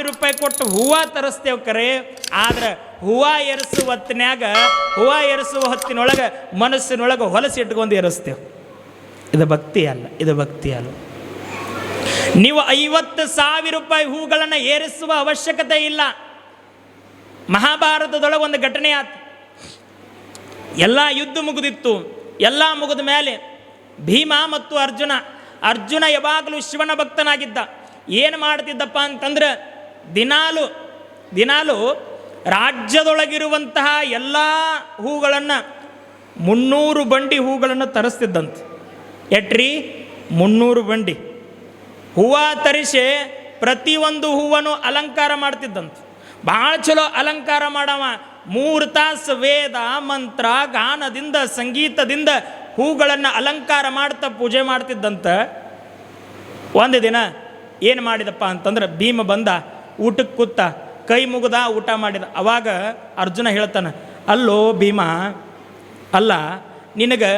ಸಾವಿರ ರೂಪಾಯಿ ಕೊಟ್ಟು ಹೂವು ತರಿಸ್ತೇವೆ ಕರೆ, ಆದ್ರೆ ಹೂವು ಎರಸು ಹೊತ್ತಿನಾಗ ಹೂವು ಎರಸುವ ಹೊತ್ತಿನೊಳಗೆ ಮನಸ್ಸಿನೊಳಗೆ ಹೊಲಸು ಇಟ್ಕೊಂಡು ಎರಸ್ತೇವೆ. ಇದು ಭಕ್ತಿ ಅಲ್ಲ, ಇದು ಭಕ್ತಿ ಅಲ್ಲ. ನೀವು ಐವತ್ತು ಸಾವಿರ ರೂಪಾಯಿ ಹೂಗಳನ್ನು ಏರಿಸುವ ಅವಶ್ಯಕತೆ ಇಲ್ಲ. ಮಹಾಭಾರತದೊಳಗೆ ಒಂದು ಘಟನೆ ಆತ. ಎಲ್ಲ ಯುದ್ಧ ಮುಗಿದಿತ್ತು, ಎಲ್ಲ ಮುಗಿದ ಮೇಲೆ ಭೀಮ ಮತ್ತು ಅರ್ಜುನ ಅರ್ಜುನ ಯಾವಾಗಲೂ ಶಿವನ ಭಕ್ತನಾಗಿದ್ದ. ಏನು ಮಾಡ್ತಿದ್ದಪ್ಪ ಅಂತಂದ್ರೆ ದಿನಾಲು ದಿನಾಲು ರಾಜ್ಯದೊಳಗಿರುವಂತಹ ಎಲ್ಲ ಹೂಗಳನ್ನು ಮುನ್ನೂರು ಬಂಡಿ ಹೂಗಳನ್ನು ತರಿಸ್ತಿದ್ದಂತೆ. ಎಟ್ರಿ? ಮುನ್ನೂರು ಬಂಡಿ. ಹೂವ ತರಿಸಿ ಪ್ರತಿಯೊಂದು ಹೂವನ್ನು ಅಲಂಕಾರ ಮಾಡ್ತಿದ್ದಂತೆ. ಭಾಳ ಚಲೋ ಅಲಂಕಾರ ಮಾಡವ. ಮೂರು ತಾಸು ವೇದ, ಮಂತ್ರ, ಗಾನದಿಂದ, ಸಂಗೀತದಿಂದ ಹೂಗಳನ್ನು ಅಲಂಕಾರ ಮಾಡ್ತಾ ಪೂಜೆ ಮಾಡ್ತಿದ್ದಂತೆ. ಒಂದು ದಿನ ಏನು ಮಾಡಿದಪ್ಪ ಅಂತಂದ್ರೆ ಭೀಮ ಬಂದ ಊಟಕ್ಕೆ ಕೂತ ಕೈ ಮುಗ್ದ ಊಟ ಮಾಡಿದ. ಅವಾಗ ಅರ್ಜುನ ಹೇಳ್ತಾನೆ, ಅಲ್ಲೋ ಭೀಮಾ, ಅಲ್ಲ, ನಿನಗೆ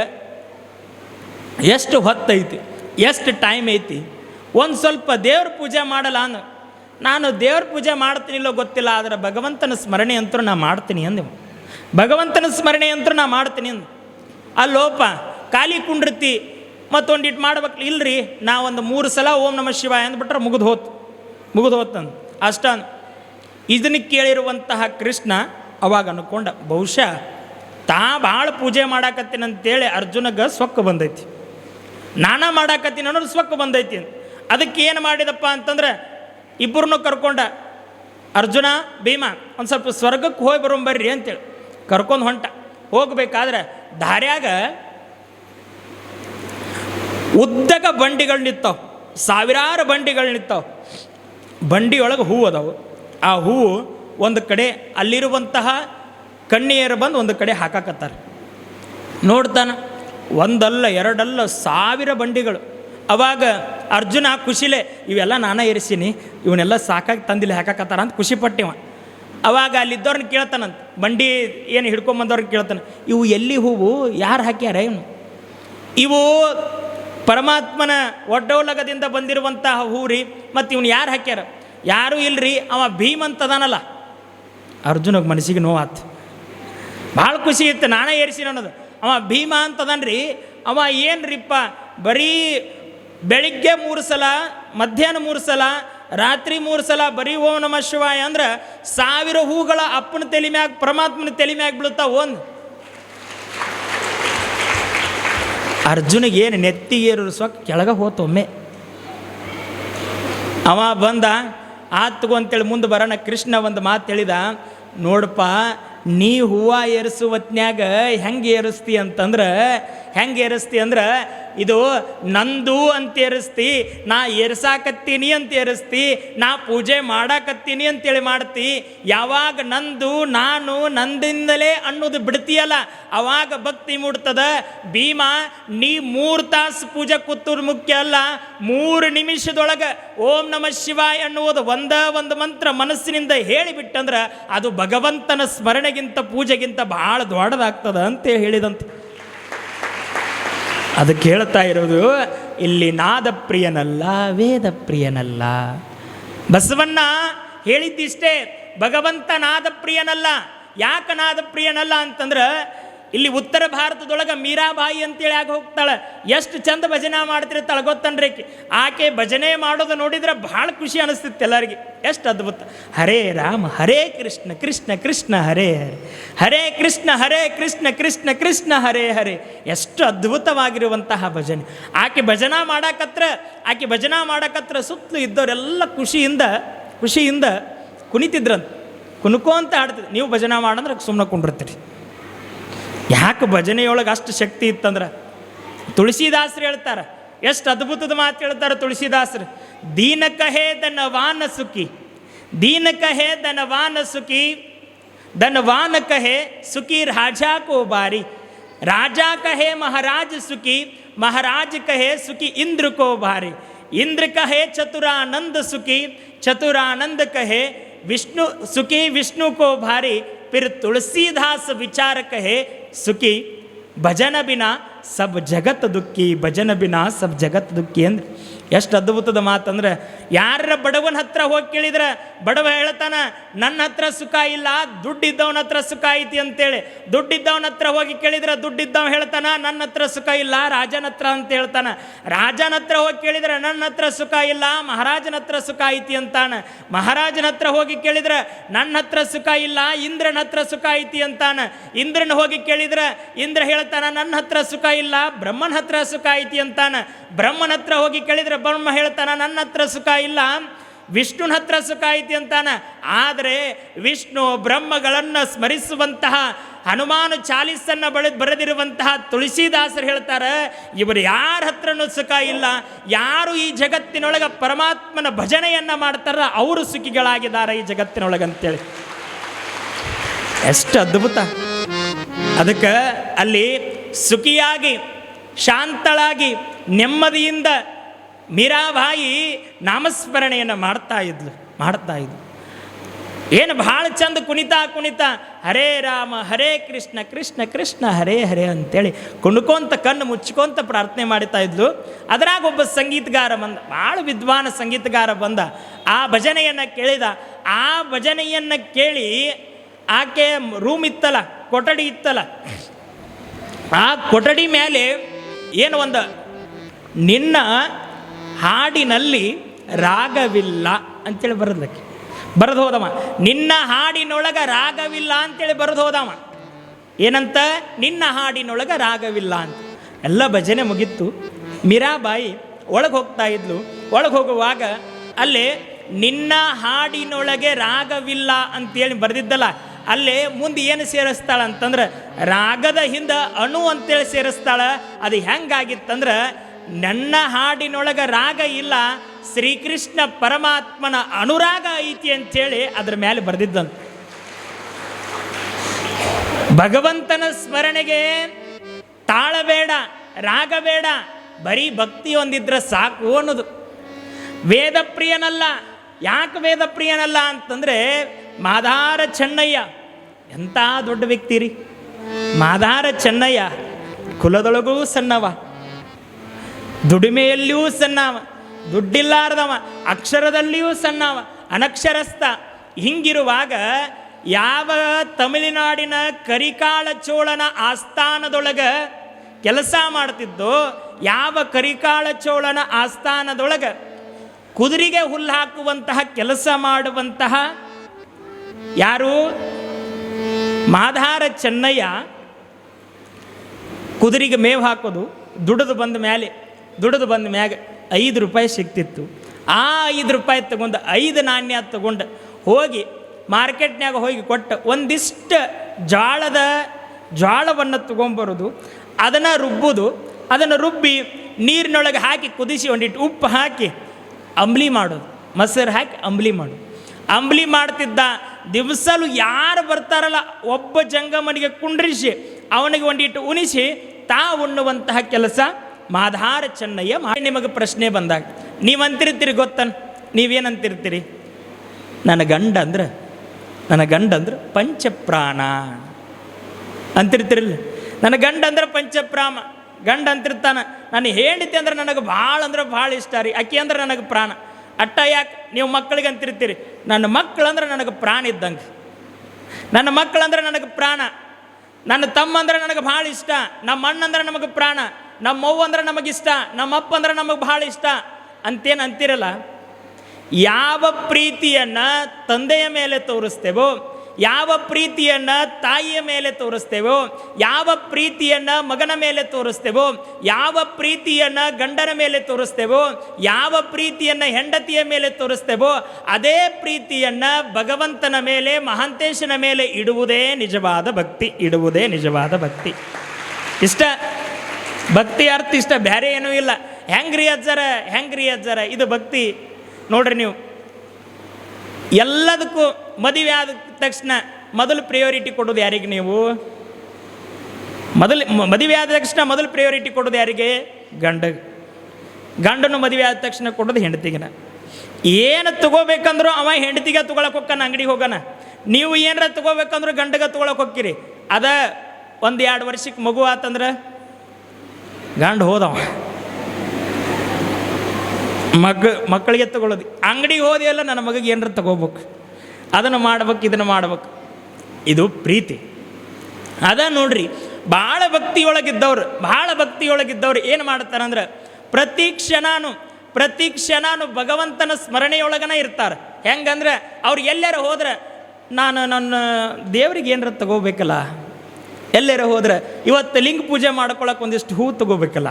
ಎಷ್ಟು ಹೊತ್ತೈತಿ ಎಷ್ಟು ಟೈಮ್ ಐತಿ? ಒಂದು ಸ್ವಲ್ಪ ದೇವ್ರ ಪೂಜೆ ಮಾಡಲ್ಲ ಅಂದ. ನಾನು ದೇವ್ರ ಪೂಜೆ ಮಾಡ್ತೀನಿಲ್ಲೋ ಗೊತ್ತಿಲ್ಲ, ಆದರೆ ಭಗವಂತನ ಸ್ಮರಣೆ ಅಂತೂ ನಾ ಮಾಡ್ತೀನಿ ಅಂದೆ ಭಗವಂತನ ಸ್ಮರಣೆ ಅಂತೂ ನಾ ಮಾಡ್ತೀನಿ ಅಂದ. ಅಲ್ಲೋಪ, ಖಾಲಿ ಕುಂಡ್ರತಿ ಮತ್ತೊಂದಿಟ್ಟು ಮಾಡ್ಬೇಕು, ಇಲ್ರಿ, ನಾ ಒಂದು ಮೂರು ಸಲ ಓಂ ನಮ ಶಿವಾಯ ಅಂದ್ಬಿಟ್ರೆ ಮುಗಿದು ಹೋತು, ಮುಗಿದು ಹೋತಂದು ಅಷ್ಟ ಇದನ್ನ ಕೇಳಿರುವಂತಹ ಕೃಷ್ಣ ಅವಾಗ ಅನ್ಕೊಂಡ, ಬಹುಶಃ ತಾ ಭಾಳ ಪೂಜೆ ಮಾಡಾಕತ್ತೀನಿ ಅಂತೇಳಿ ಅರ್ಜುನಗೆ ಸೊಕ್ಕ ಬಂದೈತಿ. ನಾನ ಮಾಡಾಕತ್ತೀನಿ ಅನ್ನೋದು ಸೊಕ್ಕ ಬಂದೈತಿ. ಅದಕ್ಕೆ ಏನು ಮಾಡಿದಪ್ಪ ಅಂತಂದ್ರೆ ಇಬ್ಬರನ್ನು ಕರ್ಕೊಂಡ, ಅರ್ಜುನ, ಭೀಮಾ ಒಂದು ಸ್ವಲ್ಪ ಸ್ವರ್ಗಕ್ಕೆ ಹೋಗಿ ಬರೋಣ ಬರ್ರಿ ಅಂತೇಳಿ ಕರ್ಕೊಂಡು ಹೊಂಟ. ಹೋಗಬೇಕಾದ್ರೆ ದಾರ್ಯಾಗ ಉದ್ದಕ ಬಂಡಿಗಳು ನಿಂತಾವ, ಸಾವಿರಾರು ಬಂಡಿಗಳು ನಿಂತಾವ. ಬಂಡಿಯೊಳಗೆ ಹೂವು ಅದಾವು. ಆ ಹೂವು ಒಂದು ಕಡೆ ಅಲ್ಲಿರುವಂತಹ ಕಣ್ಣಿಯರು ಬಂದು ಒಂದು ಕಡೆ ಹಾಕಾಕತ್ತಾರೆ. ನೋಡ್ತಾನ, ಒಂದಲ್ಲ ಎರಡಲ್ಲ ಸಾವಿರ ಬಂಡಿಗಳು. ಅವಾಗ ಅರ್ಜುನ ಖುಷಿಲೆ ಇವೆಲ್ಲ ನಾನೇ ಇರಿಸೀನಿ ಇವನ್ನೆಲ್ಲ ಸಾಕಾಗಿ ತಂದಿಲ್ಲ ಹಾಕಾಕತ್ತಾರ ಅಂತ ಖುಷಿ ಪಟ್ಟಿವ. ಅವಾಗ ಅಲ್ಲಿದ್ದವ್ರನ್ನ ಕೇಳ್ತಾನಂತ, ಬಂಡಿ ಏನು ಹಿಡ್ಕೊಂಬಂದವ್ರನ್ನ ಕೇಳ್ತಾನೆ, ಇವು ಎಲ್ಲಿ ಹೂವು? ಯಾರು ಹಾಕ್ಯಾರ ಇವನು? ಇವು ಪರಮಾತ್ಮನ ಒಡ್ಡೌಲಗದಿಂದ ಬಂದಿರುವಂತಹ ಹೂರಿ ಮತ್ತು ಇವನು ಯಾರು ಹಾಕ್ಯಾರ? ಯಾರೂ ಇಲ್ರಿ, ಅವ ಭೀಮ್ ಅಂತದಾನಲ್ಲ ಅರ್ಜುನಗೆ ಮನಸ್ಸಿಗೆ ನೋವಾತು. ಭಾಳ ಖುಷಿ ಇತ್ತು, ನಾನೇ ಏರಿಸಿ ಅನ್ನೋದು ಅವ ಭೀಮ ಅಂತದನ್ರಿ, ಅವ ಏನ್ರಿಪ್ಪ, ಬರೀ ಬೆಳಿಗ್ಗೆ ಮೂರು ಸಲ, ಮಧ್ಯಾಹ್ನ ಮೂರು ಸಲ, ರಾತ್ರಿ ಮೂರು ಸಲ ಬರೀ ಓಂ ನಮ ಶಿವಾಯ ಅಂದ್ರೆ ಸಾವಿರ ಹೂಗಳ ಅಪ್ಪನ ತಲೆ ಮ್ಯಾಗ, ಪರಮಾತ್ಮನ ತಲೆ ಮ್ಯಾಗ ಬೀಳುತ್ತಾವ ಒಂದು ಅರ್ಜುನಿಗೆ ಏನು ನೆತ್ತಿಗೆ ಏರು ಸೊಕ್ಕ ಕೆಳಗೆ ಹೋತೊಮ್ಮೆ ಅವ ಬಂದ ಆತ್ಗೋ ಅಂತೇಳಿ ಮುಂದೆ ಬರೋಣ. ಕೃಷ್ಣ ಒಂದು ಮಾತು ಹೇಳಿದ ನೋಡಪ್ಪ ನೀ ಹೂವು ಏರಿಸುವತ್ನ್ಯಾಗ ಹೆಂಗೆ ಏರಿಸ್ತಿ ಅಂತಂದ್ರೆ ಹೆಂಗೆ ಏರಿಸ್ತಿ ಅಂದ್ರೆ, ಇದು ನಂದು ಅಂತ ಏರಿಸ್ತಿ, ನಾ ಏರ್ಸಾಕತ್ತೀನಿ ಅಂತ ಏರಿಸ್ತಿ, ನಾ ಪೂಜೆ ಮಾಡಾಕತ್ತೀನಿ ಅಂತೇಳಿ ಮಾಡ್ತಿ, ಯಾವಾಗ ನಂದು, ನಾನು ನಂದಿಂದಲೇ ಅನ್ನೋದು ಬಿಡ್ತೀಯಲ್ಲ, ಅವಾಗ ಭಕ್ತಿ ಮೂಡ್ತದ. ಭೀಮ, ನೀ ಮೂರು ತಾಸು ಪೂಜೆ ಕೂತೂರು ಮುಖ್ಯ ಅಲ್ಲ, ಮೂರು ನಿಮಿಷದೊಳಗೆ ಓಂ ನಮ ಶಿವಾಯ ಅನ್ನುವುದು ಒಂದ ಒಂದು ಮಂತ್ರ ಮನಸ್ಸಿನಿಂದ ಹೇಳಿಬಿಟ್ಟಂದ್ರೆ, ಅದು ಭಗವಂತನ ಸ್ಮರಣೆಗಿಂತ ಪೂಜೆಗಿಂತ ಭಾಳ ದೊಡ್ಡದಾಗ್ತದ ಅಂತ ಹೇಳಿದಂತೆ. ಅದಕ್ಕೆ ಹೇಳ್ತಾ ಇರೋದು ಇಲ್ಲಿ ನಾದ ಪ್ರಿಯನಲ್ಲ ವೇದ ಪ್ರಿಯನಲ್ಲ ಬಸವಣ್ಣ ಹೇಳಿದ್ದಿಷ್ಟೇ, ಭಗವಂತ ನಾದ ಪ್ರಿಯನಲ್ಲ ಯಾಕ ನಾದ ಪ್ರಿಯನಲ್ಲ ಅಂತಂದ್ರೆ ಇಲ್ಲಿ ಉತ್ತರ ಭಾರತದೊಳಗೆ ಮೀರಾಬಾಯಿ ಅಂತೇಳಿ ಆಗ ಹೋಗ್ತಾಳೆ. ಎಷ್ಟು ಚಂದ ಭಜನೆ ಮಾಡ್ತಿರ್ತಾಳೆ ಗೊತ್ತನ್ರಿ ಆಕೆ. ಭಜನೆ ಮಾಡೋದು ನೋಡಿದ್ರೆ ಭಾಳ ಖುಷಿ ಅನಿಸ್ತಿತ್ತು ಎಲ್ಲರಿಗೆ. ಎಷ್ಟು ಅದ್ಭುತ. ಹರೇ ರಾಮ, ಹರೇ ಕೃಷ್ಣ ಕೃಷ್ಣ ಕೃಷ್ಣ, ಹರೇ ಹರೇ. ಹರೇ ಕೃಷ್ಣ ಹರೇ ಕೃಷ್ಣ ಕೃಷ್ಣ ಕೃಷ್ಣ, ಹರೇ ಹರೇ. ಎಷ್ಟು ಅದ್ಭುತವಾಗಿರುವಂತಹ ಭಜನೆ. ಆಕೆ ಭಜನಾ ಮಾಡಾಕತ್ರ, ಆಕೆ ಭಜನಾ ಮಾಡಾಕತ್ರ ಸುತ್ತಲೂ ಇದ್ದವರೆಲ್ಲ ಖುಷಿಯಿಂದ ಖುಷಿಯಿಂದ ಕುಣಿತಿದ್ರಂತ. ಕುಣ್ಕೋಂತ ಹಾಡ್ತಿದ್ರು. ನೀವು ಭಜನಾ ಮಾಡಂದ್ರೆ ಸುಮ್ಮನೆ ಕುಂಡಿರ್ತೀರಿ. ಯಾಕೆ ಭಜನೆಯೊಳಗೆ ಅಷ್ಟು ಶಕ್ತಿ ಇತ್ತಂದ್ರೆ? ತುಳಸಿದಾಸರು ಹೇಳ್ತಾರೆ, ಎಷ್ಟು ಅದ್ಭುತದ ಮಾತು ಹೇಳ್ತಾರೆ ತುಳಸಿದಾಸರು. ದೀನ ಕಹೇ ದನವಾನ ಸುಖಿ ದೀನ ಕಹೇ ದನವಾನ ಸುಖಿ ದನವಾನ ಕಹೇ ಸುಖಿ ರಾಜಾ ಕೋ ಬಾರಿ. ರಾಜಾ ಕಹೇ ಮಹಾರಾಜ ಸುಖಿ ಮಹಾರಾಜ ಕಹೇ ಸುಖಿ ಇಂದ್ರ ಕೋ ಬಾರಿ. ಇಂದ್ರ ಕಹೇ ಚತುರಾನಂದ ಸುಖಿ ಚತುರಾನಂದ ಕಹೇ विष्णु, सुखी विष्णु को भारी, फिर तुलसीदास विचार कहे, सुखी, भजन बिना सब जगत दुखी, भजन बिना सब जगत दुखी. अंदर ಎಷ್ಟು ಅದ್ಭುತದ ಮಾತಂದ್ರೆ ಯಾರ ಬಡವನ ಹತ್ರ ಹೋಗಿ ಕೇಳಿದ್ರೆ, ಬಡವ ಹೇಳ್ತಾನ, ನನ್ನ ಹತ್ರ ಸುಖ ಇಲ್ಲ, ದುಡ್ಡಿದ್ದವನ ಹತ್ರ ಸುಖ ಐತಿ ಅಂತೇಳಿ. ದುಡ್ಡಿದ್ದವನ ಹತ್ರ ಹೋಗಿ ಕೇಳಿದ್ರೆ ದುಡ್ಡಿದ್ದವ ಹೇಳ್ತಾನ, ನನ್ನ ಹತ್ರ ಸುಖ ಇಲ್ಲ, ರಾಜನ ಹತ್ರ ಅಂತ ಹೇಳ್ತಾನ. ರಾಜನ ಹತ್ರ ಹೋಗಿ ಕೇಳಿದ್ರೆ, ನನ್ನ ಹತ್ರ ಸುಖ ಇಲ್ಲ, ಮಹಾರಾಜನ ಹತ್ರ ಸುಖ ಐತಿ ಅಂತಾನ. ಮಹಾರಾಜನ ಹತ್ರ ಹೋಗಿ ಕೇಳಿದ್ರೆ, ನನ್ನ ಹತ್ರ ಸುಖ ಇಲ್ಲ, ಇಂದ್ರನ ಹತ್ರ ಸುಖ ಐತಿ ಅಂತಾನ. ಇಂದ್ರನ ಹೋಗಿ ಕೇಳಿದ್ರೆ, ಇಂದ್ರ ಹೇಳ್ತಾನ, ನನ್ನ ಹತ್ರ ಸುಖ ಇಲ್ಲ, ಬ್ರಹ್ಮನ ಹತ್ರ ಸುಖ ಐತಿ ಅಂತಾನ. ಬ್ರಹ್ಮನ ಹತ್ರ ಹೋಗಿ ಕೇಳಿದ್ರೆ ಬ್ರಹ್ಮ ಹೇಳ್ತಾನ, ನನ್ನ ಹತ್ರ ಸುಖ ಇಲ್ಲ, ವಿಷ್ಣುನ ಹತ್ರ ಸುಖ ಐತಿ ಅಂತಾನ. ಆದರೆ ವಿಷ್ಣು ಬ್ರಹ್ಮಗಳನ್ನು ಸ್ಮರಿಸುವಂತಹ, ಹನುಮಾನು ಚಾಲೀಸನ್ನು ಬಳಿ ಬರೆದಿರುವಂತಹ ತುಳಸಿದಾಸರು ಹೇಳ್ತಾರೆ, ಇವರು ಯಾರ ಹತ್ರನೂ ಸುಖ ಇಲ್ಲ. ಯಾರು ಈ ಜಗತ್ತಿನೊಳಗೆ ಪರಮಾತ್ಮನ ಭಜನೆಯನ್ನು ಮಾಡ್ತಾರ ಅವರು ಸುಖಿಗಳಾಗಿದ್ದಾರೆ ಈ ಜಗತ್ತಿನೊಳಗೆ ಅಂತೇಳಿ ಎಷ್ಟು ಅದ್ಭುತ. ಅದಕ್ಕೆ ಅಲ್ಲಿ ಸುಖಿಯಾಗಿ, ಶಾಂತಳಾಗಿ, ನೆಮ್ಮದಿಯಿಂದ ಮೀರಾಬಾಯಿ ನಾಮಸ್ಮರಣೆಯನ್ನು ಮಾಡ್ತಾ ಇದ್ಲು ಮಾಡ್ತಾ ಇದ್ಲು. ಏನು ಭಾಳ ಚಂದ ಕುಣಿತ ಕುಣಿತ ಹರೇ ರಾಮ, ಹರೇ ಕೃಷ್ಣ ಕೃಷ್ಣ ಕೃಷ್ಣ, ಹರೇ ಹರೇ ಅಂತೇಳಿ ಕುಣ್ಕೊಂತ ಕಣ್ಣು ಮುಚ್ಕೊಂತ ಪ್ರಾರ್ಥನೆ ಮಾಡ್ತಾ ಇದ್ಲು. ಅದರಾಗ ಒಬ್ಬ ಸಂಗೀತಗಾರ ಬಂದ, ಭಾಳ ವಿದ್ವಾನ ಸಂಗೀತಗಾರ ಬಂದ, ಆ ಭಜನೆಯನ್ನು ಕೇಳಿದ. ಆ ಭಜನೆಯನ್ನು ಕೇಳಿ ಆಕೆ ರೂಮ್ ಇತ್ತಲ್ಲ, ಕೊಠಡಿ ಇತ್ತಲ್ಲ. ಆ ಕೊಠಡಿ ಮೇಲೆ ಏನು ಒಂದು ನಿನ್ನ ಹಾಡಿನಲ್ಲಿ ರಾಗವಿಲ್ಲ ಅಂತೇಳಿ ಬರೋದಕ್ಕೆ ಬರೆದು ಹೋದವ. ನಿನ್ನ ಹಾಡಿನೊಳಗ ರಾಗವಿಲ್ಲ ಅಂತೇಳಿ ಬರೆದು ಹೋದವ. ಏನಂತ? ನಿನ್ನ ಹಾಡಿನೊಳಗ ರಾಗವಿಲ್ಲ ಅಂತ. ಎಲ್ಲ ಭಜನೆ ಮುಗಿತ್ತು ಮೀರಾಬಾಯಿ ಒಳಗೆ ಹೋಗ್ತಾ ಇದ್ಲು. ಒಳಗೆ ಹೋಗುವಾಗ ಅಲ್ಲಿ ನಿನ್ನ ಹಾಡಿನೊಳಗೆ ರಾಗವಿಲ್ಲ ಅಂತೇಳಿ ಬರೆದಿದ್ದಲ್ಲ, ಅಲ್ಲಿ ಮುಂದೆ ಏನು ಸೇರಿಸ್ತಾಳ ಅಂತಂದ್ರೆ, ರಾಗದ ಹಿಂದೆ ಅಣು ಅಂತೇಳಿ ಸೇರಿಸ್ತಾಳ. ಅದು ಹೆಂಗಾಗಿತ್ತಂದ್ರೆ ನನ್ನ ಹಾಡಿನೊಳಗೆ ರಾಗ ಇಲ್ಲ, ಶ್ರೀಕೃಷ್ಣ ಪರಮಾತ್ಮನ ಅನುರಾಗ ಐತಿ ಅಂತೇಳಿ ಅದ್ರ ಮೇಲೆ ಬರೆದಿದ್ದಂತ. ಭಗವಂತನ ಸ್ಮರಣೆಗೆ ತಾಳ ಬೇಡ ರಾಗ ಬೇಡ, ಬರೀ ಭಕ್ತಿ ಒಂದಿದ್ರೆ ಸಾಕು ಅನ್ನೋದು. ವೇದ ಪ್ರಿಯನಲ್ಲ, ಯಾಕೆ ವೇದ ಪ್ರಿಯನಲ್ಲ ಅಂತಂದ್ರೆ, ಮಾದಾರ ಚೆನ್ನಯ್ಯ ಎಂಥ ದೊಡ್ಡ ವ್ಯಕ್ತಿ ರೀ. ಮಾದಾರ ಚೆನ್ನಯ್ಯ, ಕುಲದೊಳಗೂ ಸಣ್ಣವ. ದುಡಿಮೆಯಲ್ಲಿಯೂ ಸಣ್ಣವ, ದುಡ್ಡಿಲ್ಲಾರ್ದವ, ಅಕ್ಷರದಲ್ಲಿಯೂ ಸಣ್ಣವ, ಅನಕ್ಷರಸ್ಥ. ಹಿಂಗಿರುವಾಗ ಯಾವ ತಮಿಳುನಾಡಿನ ಕರಿಕಾಳ ಚೋಳನ ಆಸ್ಥಾನದೊಳಗ ಕೆಲಸ ಮಾಡ್ತಿದ್ದೋ, ಯಾವ ಕರಿಕಾಳ ಚೋಳನ ಆಸ್ಥಾನದೊಳಗ ಕುದುರೆಗೆ ಹುಲ್ಲು ಹಾಕುವಂತಹ ಕೆಲಸ ಮಾಡುವಂತಹ ಯಾರು? ಮಾಧಾರ ಚೆನ್ನಯ್ಯ ಕುದುರೆಗೆ ಮೇವು ಹಾಕೋದು, ದುಡಿದು ಬಂದ ಮೇಲೆ ದುಡಿದು ಬಂದ ಮ್ಯಾಗ ಐದು ರೂಪಾಯಿ ಸಿಗ್ತಿತ್ತು ಆ ಐದು ರೂಪಾಯಿ ತಗೊಂಡು ಐದು ನಾಣ್ಯ ತಗೊಂಡು ಹೋಗಿ ಮಾರ್ಕೆಟ್ನ್ಯಾಗ ಹೋಗಿ ಕೊಟ್ಟು ಒಂದಿಷ್ಟು ಜಾಳದ ಜ್ವಾಳವನ್ನು ತೊಗೊಂಬರೋದು, ಅದನ್ನು ರುಬ್ಬೋದು, ಅದನ್ನು ರುಬ್ಬಿ ನೀರಿನೊಳಗೆ ಹಾಕಿ ಕುದಿಸಿ ಒಂದಿಟ್ಟು ಉಪ್ಪು ಹಾಕಿ ಅಂಬ್ಲಿ ಮಾಡೋದು, ಮೊಸರು ಹಾಕಿ ಅಂಬ್ಲಿ ಮಾಡೋದು. ಅಂಬ್ಲಿ ಮಾಡ್ತಿದ್ದ ದಿವಸಲು ಯಾರು ಬರ್ತಾರಲ್ಲ, ಒಬ್ಬ ಜಂಗಮನಿಗೆ ಕುಂಡ್ರಿಸಿ, ಅವನಿಗೆ ಒಂದಿಟ್ಟು ಉಣಿಸಿ, ತಾ ಉಣ್ಣುವಂತಹ ಕೆಲಸ ಮಾಧಾರ ಚೆನ್ನಯ್ಯ ಮಾ ನಿಮಗೆ ಪ್ರಶ್ನೆ ಬಂದಾಗ ನೀವು ಅಂತಿರ್ತೀರಿ ಗೊತ್ತನ್? ನೀವೇನಂತಿರ್ತೀರಿ? ನನ್ನ ಗಂಡ ಅಂದ್ರೆ, ನನ್ನ ಗಂಡ ಅಂದ್ರೆ ಪಂಚಪ್ರಾಣ. ಅಂತಿರ್ತಿರಲ್ಲ? ನನ್ನ ಗಂಡ ಅಂದ್ರೆ ಪಂಚಪ್ರಾಮ. ಗಂಡ ಅಂತಿರ್ತಾನ. ನಾನು ಹೇಳಿದ್ದೆ ಅಂದ್ರೆ ನನಗೆ ಭಾಳ ಅಂದ್ರೆ ಭಾಳ ಇಷ್ಟ ರೀ. ಅಕ್ಕಿ ಅಂದ್ರೆ ನನಗೆ ಪ್ರಾಣ. ಅಟ್ಟ ಯಾಕೆ? ನೀವು ಮಕ್ಕಳಿಗೆ ಅಂತಿರ್ತೀರಿ. ನನ್ನ ಮಕ್ಕಳು ಅಂದ್ರೆ ನನಗೆ ಪ್ರಾಣ ಇದ್ದಂಗೆ. ನನ್ನ ಮಕ್ಕಳಂದ್ರೆ ನನಗೆ ಪ್ರಾಣ. ನನ್ನ ತಮ್ಮ ಅಂದ್ರೆ ನನಗೆ ಭಾಳ ಇಷ್ಟ. ನಮ್ಮ ಅಣ್ಣ ಅಂದ್ರೆ ನಮಗೆ ಪ್ರಾಣ. ನಮ್ಮ ಅವ್ವ ಅಂದ್ರೆ ನಮಗಿಷ್ಟ ನಮ್ಮ ಅಪ್ಪ ಅಂದ್ರೆ ನಮಗೆ ಭಾಳ ಇಷ್ಟ. ಅಂತೇನು ಅಂತಿರಲ್ಲ? ಯಾವ ಪ್ರೀತಿಯನ್ನು ತಂದೆಯ ಮೇಲೆ ತೋರಿಸ್ತೇವೋ, ಯಾವ ಪ್ರೀತಿಯನ್ನು ತಾಯಿಯ ಮೇಲೆ ತೋರಿಸ್ತೇವೋ, ಯಾವ ಪ್ರೀತಿಯನ್ನು ಮಗನ ಮೇಲೆ ತೋರಿಸ್ತೇವೋ, ಯಾವ ಪ್ರೀತಿಯನ್ನು ಗಂಡನ ಮೇಲೆ ತೋರಿಸ್ತೇವೋ, ಯಾವ ಪ್ರೀತಿಯನ್ನು ಹೆಂಡತಿಯ ಮೇಲೆ ತೋರಿಸ್ತೇವೋ, ಅದೇ ಪ್ರೀತಿಯನ್ನು ಭಗವಂತನ ಮೇಲೆ, ಮಹಾಂತೇಶನ ಮೇಲೆ ಇಡುವುದೇ ನಿಜವಾದ ಭಕ್ತಿ, ಇಡುವುದೇ ನಿಜವಾದ ಭಕ್ತಿ. ಇಷ್ಟ? ಭಕ್ತಿ ಅರ್ಥ ಇಷ್ಟ ಬೇರೆ ಏನೂ ಇಲ್ಲ. ಹೆಂಗ್ರಿ ಅಜ್ಜರ? ಹೆಂಗ್ರಿ ಅಜ್ಜರ? ಇದು ಭಕ್ತಿ. ನೋಡ್ರಿ ನೀವು. ಎಲ್ಲದಕ್ಕೂ ಮದುವೆ ಆದ ತಕ್ಷಣ ಮೊದಲು ಪ್ರಿಯೋರಿಟಿ ಕೊಡೋದು ಯಾರಿಗೆ ನೀವು? ಮೊದಲು ಮದುವೆ ಆದ ತಕ್ಷಣ ಮೊದಲು ಪ್ರಿಯೋರಿಟಿ ಕೊಡೋದು ಯಾರಿಗೆ? ಗಂಡ. ಗಂಡನು ಮದುವೆ ಆದ ತಕ್ಷಣ ಕೊಡೋದು ಹೆಂಡತಿಗೆನ. ಏನು ತಗೋಬೇಕಂದ್ರೂ ಅವ ಹೆಂಡತಿಗೆ ತೊಗೊಳಕ್ಕೆ ಹೋಗ್ತಾನ ಅಂಗಡಿಗೆ ಹೋಗೋಣ ನೀವು ಏನಾರ ತಗೋಬೇಕಂದ್ರೂ ಗಂಡಗೆ ತಗೊಳಕ್ಕೆ ಹೋಗ್ತೀರಿ ಅದ ಒಂದು ಎರಡು ವರ್ಷಕ್ಕೆ ಮಗು ಆತಂದ್ರೆ? ಗಂಡ ಹೋದವ. ಮಗ, ಮಕ್ಕಳಿಗೆ ತಗೊಳ್ಳೋದು ಅಂಗಡಿಗೆ ಹೋದೆ ಅಲ್ಲ, ನನ್ನ ಮಗಗೆ ಏನಾರ ತಗೋಬೇಕು. ಅದನ್ನು ಮಾಡ್ಬೇಕು, ಇದನ್ನು ಮಾಡ್ಬೇಕು. ಇದು ಪ್ರೀತಿ. ಅದ ನೋಡ್ರಿ ಭಾಳ ಭಕ್ತಿಯೊಳಗಿದ್ದವ್ರು ಭಾಳ ಭಕ್ತಿಯೊಳಗಿದ್ದವ್ರು ಏನು ಮಾಡ್ತಾರಂದ್ರೆ, ಪ್ರತಿ ಕ್ಷಣಾನು ಪ್ರತಿ ಕ್ಷಣಾನು ಭಗವಂತನ ಸ್ಮರಣೆಯೊಳಗನ ಇರ್ತಾರೆ. ಹೆಂಗಂದ್ರೆ, ಅವ್ರು ಎಲ್ಲರೂ ಹೋದ್ರೆ, ನಾನು ನನ್ನ ದೇವ್ರಿಗೆ ಏನಾರ ತಗೋಬೇಕಲ್ಲ? ಎಲ್ಲಾರ ಹೋದ್ರೆ, ಇವತ್ತು ಲಿಂಗ ಪೂಜೆ ಮಾಡ್ಕೊಳಕ್ಕೆ ಒಂದಿಷ್ಟು ಹೂ ತಗೋಬೇಕಲ್ಲ?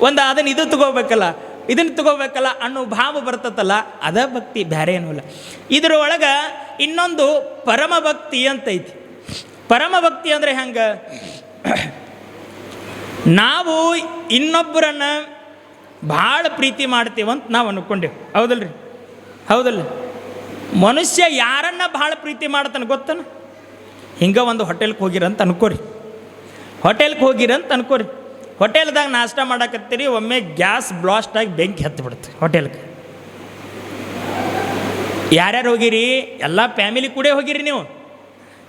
ಒಂದು ಅದನ್ನು ಇದು ತಗೋಬೇಕಲ್ಲ? ಇದನ್ನು ತಗೋಬೇಕಲ್ಲ ಅನ್ನೋ ಭಾವ ಬರ್ತತಲ್ಲ, ಅದ ಭಕ್ತಿ ಬೇರೆ ಏನೂ ಇಲ್ಲ. ಇದ್ರ ಒಳಗೆ ಇನ್ನೊಂದು ಪರಮ ಭಕ್ತಿ ಅಂತೈತಿ. ಪರಮ ಭಕ್ತಿ ಅಂದರೆ ಹೆಂಗೆ? ನಾವು ಇನ್ನೊಬ್ಬರನ್ನ ಭಾಳ ಪ್ರೀತಿ ಮಾಡ್ತೀವಂತ ನಾವು ಅಂದ್ಕೊಂಡೇವು ಹೌದಲ್ರಿ? ಹೌದಲ್ಲ ಮನುಷ್ಯ ಯಾರನ್ನ ಭಾಳ ಪ್ರೀತಿ ಮಾಡ್ತಾನೆ ಗೊತ್ತನ? ಹಿಂಗೆ ಒಂದು ಹೋಟೆಲ್ಗೆ ಹೋಗಿರಂತ ಅನ್ಕೋರಿ. ಹೋಟೆಲ್ಗೆ ಹೋಗಿರಂತ ಅನ್ಕೋರಿ. ಹೋಟೆಲ್ದಾಗ ನಾಷ್ಟ ಮಾಡಕತ್ತೀರಿ, ಒಮ್ಮೆ ಗ್ಯಾಸ್ ಬ್ಲಾಸ್ಟ್ ಆಗಿ ಬೆಂಕಿ ಹತ್ತಿ ಬಿಡುತ್ತೆ ಹೋಟೆಲ್ಗೆ. ಯಾರ್ಯಾರು ಹೋಗಿರಿ? ಎಲ್ಲ ಫ್ಯಾಮಿಲಿ ಕೂಡ ಹೋಗಿರಿ ನೀವು.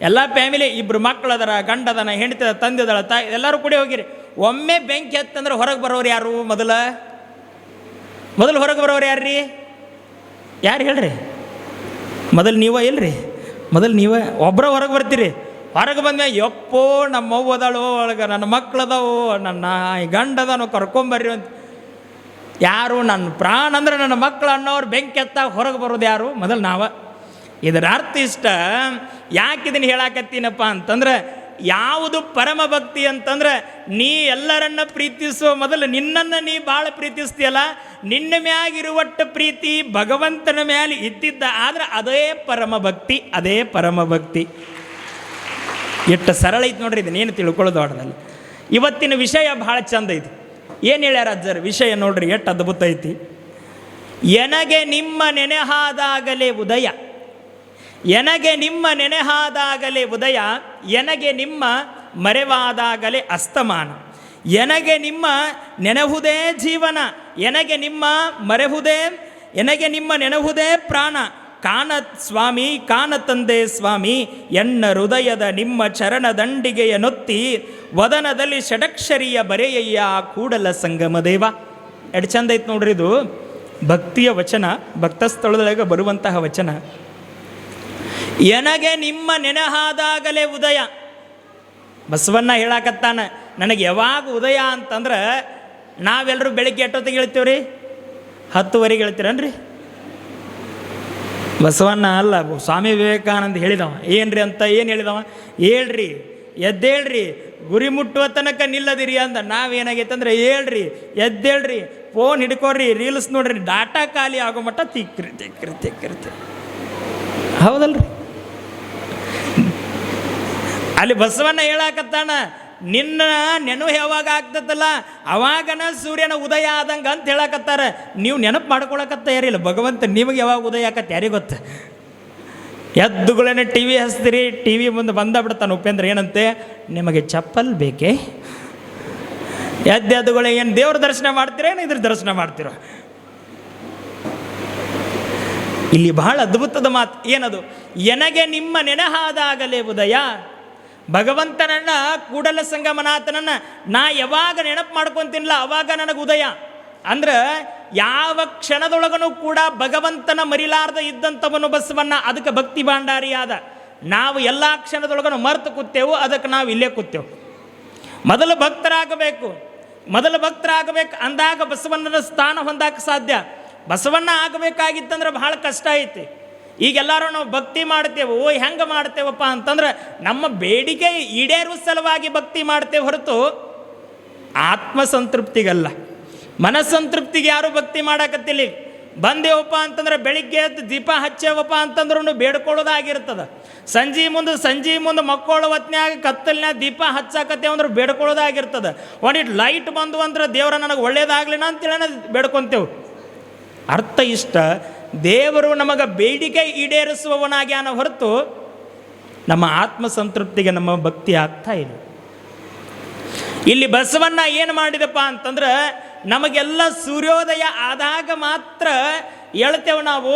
ಎಲ್ಲ ಫ್ಯಾಮಿಲಿ ಇಬ್ಬರು ಮಕ್ಕಳು ಅದರ, ಗಂಡ ಅದನ, ಹೆಂಡತಿ ಅದ ತಂದೆ ಅದಳ, ತಾಯಿ ಎಲ್ಲರೂ ಕೂಡ ಹೋಗಿರಿ. ಒಮ್ಮೆ ಬೆಂಕಿ ಹತ್ತಂದ್ರೆ ಹೊರಗೆ ಬರೋರು ಯಾರು ಮೊದಲ? ಮೊದಲು ಹೊರಗೆ ಬರೋರು ಯಾರ್ರಿ? ಯಾರು ಹೇಳ್ರಿ? ಮೊದಲು ನೀವ ಇಲ್ರಿ? ಮೊದಲು ನೀವೇ ಒಬ್ಬರ ಹೊರಗೆ ಬರ್ತೀರಿ. ಹೊರಗೆ ಬಂದ ಯಪ್ಪೋ, ನಮ್ಮ ಅವ್ವ ಒಳಗೆ ನನ್ನ ಮಕ್ಳು ಅದಾವು ನನ್ನ ಗಂಡ ಅದಾನು ಕರ್ಕೊಂಬರ್ರಿ ಅಂತ. ಯಾರು, ನನ್ನ ಪ್ರಾಣ ಅಂದ್ರೆ ನನ್ನ ಮಕ್ಕಳು ಅನ್ನೋರು ಬೆಂಕಿ ಎತ್ತಾಗ ಹೊರಗೆ ಬರೋದು ಯಾರು? ಮೊದಲು ನಾವ. ಇದರ ಅರ್ಥ ಇಷ್ಟ. ಯಾಕೆ ಇದನ್ನು ಹೇಳಾಕತ್ತೀನಪ್ಪ ಅಂತಂದ್ರೆ ಯಾವುದು ಪರಮ ಭಕ್ತಿ ಅಂತಂದ್ರೆ ನೀ ಎಲ್ಲರನ್ನ ಪ್ರೀತಿಸುವ ಮೊದಲು ನಿನ್ನನ್ನು ನೀ ಭಾಳ ಪ್ರೀತಿಸ್ತೀಯಲ್ಲ, ನಿನ್ನ ಮ್ಯಾಗಿರುವಟ್ಟು ಪ್ರೀತಿ ಭಗವಂತನ ಮ್ಯಾಲೆ ಇದ್ದಿದ್ದ ಆದ್ರೆ ಅದೇ ಪರಮ ಭಕ್ತಿ, ಅದೇ ಪರಮ ಭಕ್ತಿ. ಎಷ್ಟು ಸರಳ ಐತಿ ನೋಡ್ರಿ ಇದನ್ನೇನು ತಿಳ್ಕೊಳ್ಳೋದು ಆಡದಲ್ಲಿ. ಇವತ್ತಿನ ವಿಷಯ ಭಾಳ ಚಂದ ಐತಿ. ಏನು ಹೇಳ್ಯಾರ ಅಜ್ಜರ್, ವಿಷಯ ನೋಡ್ರಿ, ಎಷ್ಟು ಅದ್ಭುತ ಐತಿ. ಎನಗೆ ನಿಮ್ಮ ನೆನೆಹಾದಾಗಲೇ ಉದಯ. ಎನಗೆ ನಿಮ್ಮ ನೆನೆಹಾದಾಗಲೇ ಉದಯ, ಎನಗೆ ನಿಮ್ಮ ಮರೆವಾದಾಗಲೇ ಅಸ್ತಮಾನ. ಎನಗೆ ನಿಮ್ಮ ನೆನಹುದೇ ಜೀವನ, ಎನಗೆ ನಿಮ್ಮ ಮರೆಹುದೇ, ಎನಗೆ ನಿಮ್ಮ ನೆನಹುದೇ ಪ್ರಾಣ. ಕಾನ ಸ್ವಾಮಿ, ಕಾನ ತಂದೆ ಸ್ವಾಮಿ, ಎನ್ನ ಹೃದಯದ ನಿಮ್ಮ ಚರಣ ದಂಡಿಗೆಯ ನೊತ್ತಿ, ವದನದಲ್ಲಿ ಷಡಕ್ಷರಿಯ ಬರೆಯಯ್ಯ ಕೂಡಲ ಸಂಗಮ ದೇವ. ಎಡ್ ಚಂದ ಐತೆ ನೋಡ್ರಿ ಇದು. ಭಕ್ತಿಯ ವಚನ ಭಕ್ತ ಸ್ಥಳದೊಳಗೆ ಬರುವಂತಹ ವಚನ. ಎನಗೆ ನಿಮ್ಮ ನೆನಹಾದಾಗಲೇ ಉದಯ. ಬಸವಣ್ಣ ಹೇಳಾಕತ್ತಾನೆ, ನನಗೆ ಯಾವಾಗ ಉದಯ ಅಂತಂದ್ರೆ ನಾವೆಲ್ಲರೂ ಬೆಳಿಗ್ಗೆ ಎಷ್ಟೊತ್ತಿಗೆ ರೀ ಹತ್ತುವರೆಗೆ ಹೇಳ್ತೀರನ್ರಿ? ಬಸವಣ್ಣ ಅಲ್ಲ, ಸ್ವಾಮಿ ವಿವೇಕಾನಂದ ಹೇಳಿದವ. ಏನ್ರಿ ಅಂತ ಏನು ಹೇಳಿದವ? ಹೇಳ್ರಿ, ಎದ್ದೇಳ್ರಿ, ಗುರಿ ಮುಟ್ಟುವ ತನಕ ನಿಲ್ಲದಿರಿ ಅಂದ. ನಾವೇನಾಗೈತೆ ಅಂದ್ರೆ ಹೇಳ್ರಿ, ಎದ್ದೇಳ್ರಿ ಫೋನ್ ಹಿಡ್ಕೊಡ್ರಿ ರೀಲ್ಸ್ ನೋಡ್ರಿ, ಡಾಟಾ ಖಾಲಿ ಆಗೋ ಮಟ್ಟ ತಿಕ್ಕಿರಿ ತಿಕ್ಕಿರಿ ತಿಕ್ಕಿರ್ತಿ ತಿಕ್ ಹೌದಲ್ರಿ? ಅಲ್ಲಿ ಬಸವಣ್ಣ ಹೇಳಾಕತ್ತಾನ, ನಿನ್ನ ನೆನಪು ಯಾವಾಗ ಆಗ್ತದಲ್ಲ ಅವಾಗನ ಸೂರ್ಯನ ಉದಯ ಆದಂಗೆ ಅಂತ ಹೇಳಕತ್ತಾರ. ನೀವು ನೆನಪು ಮಾಡ್ಕೊಳಕತ್ತ ಯಾರಿಲ್ಲ? ಭಗವಂತ ನಿಮಗೆ ಯಾವಾಗ ಉದಯ ಆಕತ್ತೆ ಯಾರಿಗೆ ಗೊತ್ತು? ಎದ್ದುಗಳನ್ನ ಟಿ ವಿ ಹಚ್ತೀರಿ, ಟಿ ವಿ ಮುಂದೆ ಬಂದ ಬಿಡ್ತಾನೆ ಉಪೇಂದ್ರ ಏನಂತೆ? ನಿಮಗೆ ಚಪ್ಪಲ್ ಬೇಕೇ? ಎದ್ದೆದ್ದುಗಳೇ ಏನು ದೇವ್ರ ದರ್ಶನ ಮಾಡ್ತೀರೇನು ಇದ್ರ ದರ್ಶನ ಮಾಡ್ತೀರೋ? ಇಲ್ಲಿ ಬಹಳ ಅದ್ಭುತದ ಮಾತು. ಏನದು? ಎನಗೆ ನಿಮ್ಮ ನೆನಹಾದಾಗಲೇ ಉದಯ. ಭಗವಂತನನ್ನ, ಕೂಡಲ ಸಂಗಮನಾಥನನ್ನ ನಾ ಯಾವಾಗ ನೆನಪು ಮಾಡ್ಕೊತೀನಿಲ್ಲ ಅವಾಗ ನನಗೆ ಉದಯ. ಅಂದ್ರೆ, ಯಾವ ಕ್ಷಣದೊಳಗನು ಕೂಡ ಭಗವಂತನ ಮರಿಲಾರ್ದ ಇದ್ದಂಥವನು ಬಸವನ್ನ, ಅದಕ್ಕೆ ಭಕ್ತಿ ಭಾಂಡಾರಿಯಾದ ನಾವು ಎಲ್ಲ ಕ್ಷಣದೊಳಗನು ಮರ್ತು ಕೂತೇವು, ಅದಕ್ಕೆ ನಾವು ಇಲ್ಲೇ ಕೂತೇವು. ಮೊದಲು ಭಕ್ತರಾಗಬೇಕು. ಮೊದಲು ಭಕ್ತರಾಗಬೇಕು, ಅಂದಾಗ ಬಸವಣ್ಣನ ಸ್ಥಾನ ಹೊಂದಾಕ ಸಾಧ್ಯ. ಬಸವಣ್ಣ ಆಗಬೇಕಾಗಿತ್ತಂದ್ರೆ ಬಹಳ ಕಷ್ಟ ಐತಿ. ಈಗೆಲ್ಲರೂ ನಾವು ಭಕ್ತಿ ಮಾಡ್ತೇವೆ ಓ ಹೆಂಗೆ ಮಾಡ್ತೇವಪ್ಪ ಅಂತಂದ್ರೆ ನಮ್ಮ ಬೇಡಿಕೆ ಈಡೇರುವ ಸಲುವಾಗಿ ಭಕ್ತಿ ಮಾಡ್ತೇವೆ ಹೊರತು ಆತ್ಮಸಂತೃಪ್ತಿಗಲ್ಲ. ಮನಸ್ಸಂತೃಪ್ತಿಗೆ ಯಾರು ಭಕ್ತಿ ಮಾಡಕತ್ತಿಲ್ಲ. ಬಂದೇವಪ್ಪ ಅಂತಂದ್ರೆ ಬೆಳಿಗ್ಗೆ ಎದ್ದು ದೀಪ ಹಚ್ಚೇವಪ್ಪ ಅಂತಂದ್ರೂ ಬೇಡ್ಕೊಳ್ಳೋದಾಗಿರ್ತದೆ. ಸಂಜೆ ಮುಂದೆ ಸಂಜೆ ಮುಂದೆ ಮಕ್ಕಳು ಹೊತ್ನ್ಯಾಗ ಕತ್ತಲ್ನ್ಯಾಗ ದೀಪ ಹಚ್ಚಾಕತ್ತೇವೆ ಅಂದ್ರೆ ಬೇಡ್ಕೊಳ್ಳೋದಾಗಿರ್ತದೆ. ಒಂದಿಟ್ಟು ಲೈಟ್ ಬಂದು ಅಂದ್ರೆ ದೇವರ ನನಗೆ ಒಳ್ಳೇದಾಗ್ಲಿನ ಅಂತೇಳಿ ಬೇಡ್ಕೊಂತೇವೆ. ಅರ್ಥ ಇಷ್ಟ. ದೇವರು ನಮಗೆ ಬೇಡಿಕೆ ಈಡೇರಿಸುವವನಾಗ್ಯಾನ ಹೊರತು ನಮ್ಮ ಆತ್ಮ ಸಂತೃಪ್ತಿಗೆ ನಮ್ಮ ಭಕ್ತಿ ಆಗ್ತಾ ಇಲ್ಲ. ಇಲ್ಲಿ ಬಸವಣ್ಣ ಏನು ಮಾಡಿದಪ್ಪ ಅಂತಂದ್ರೆ ನಮಗೆಲ್ಲ ಸೂರ್ಯೋದಯ ಆದಾಗ ಮಾತ್ರ ಹೇಳ್ತೇವೆ ನಾವು.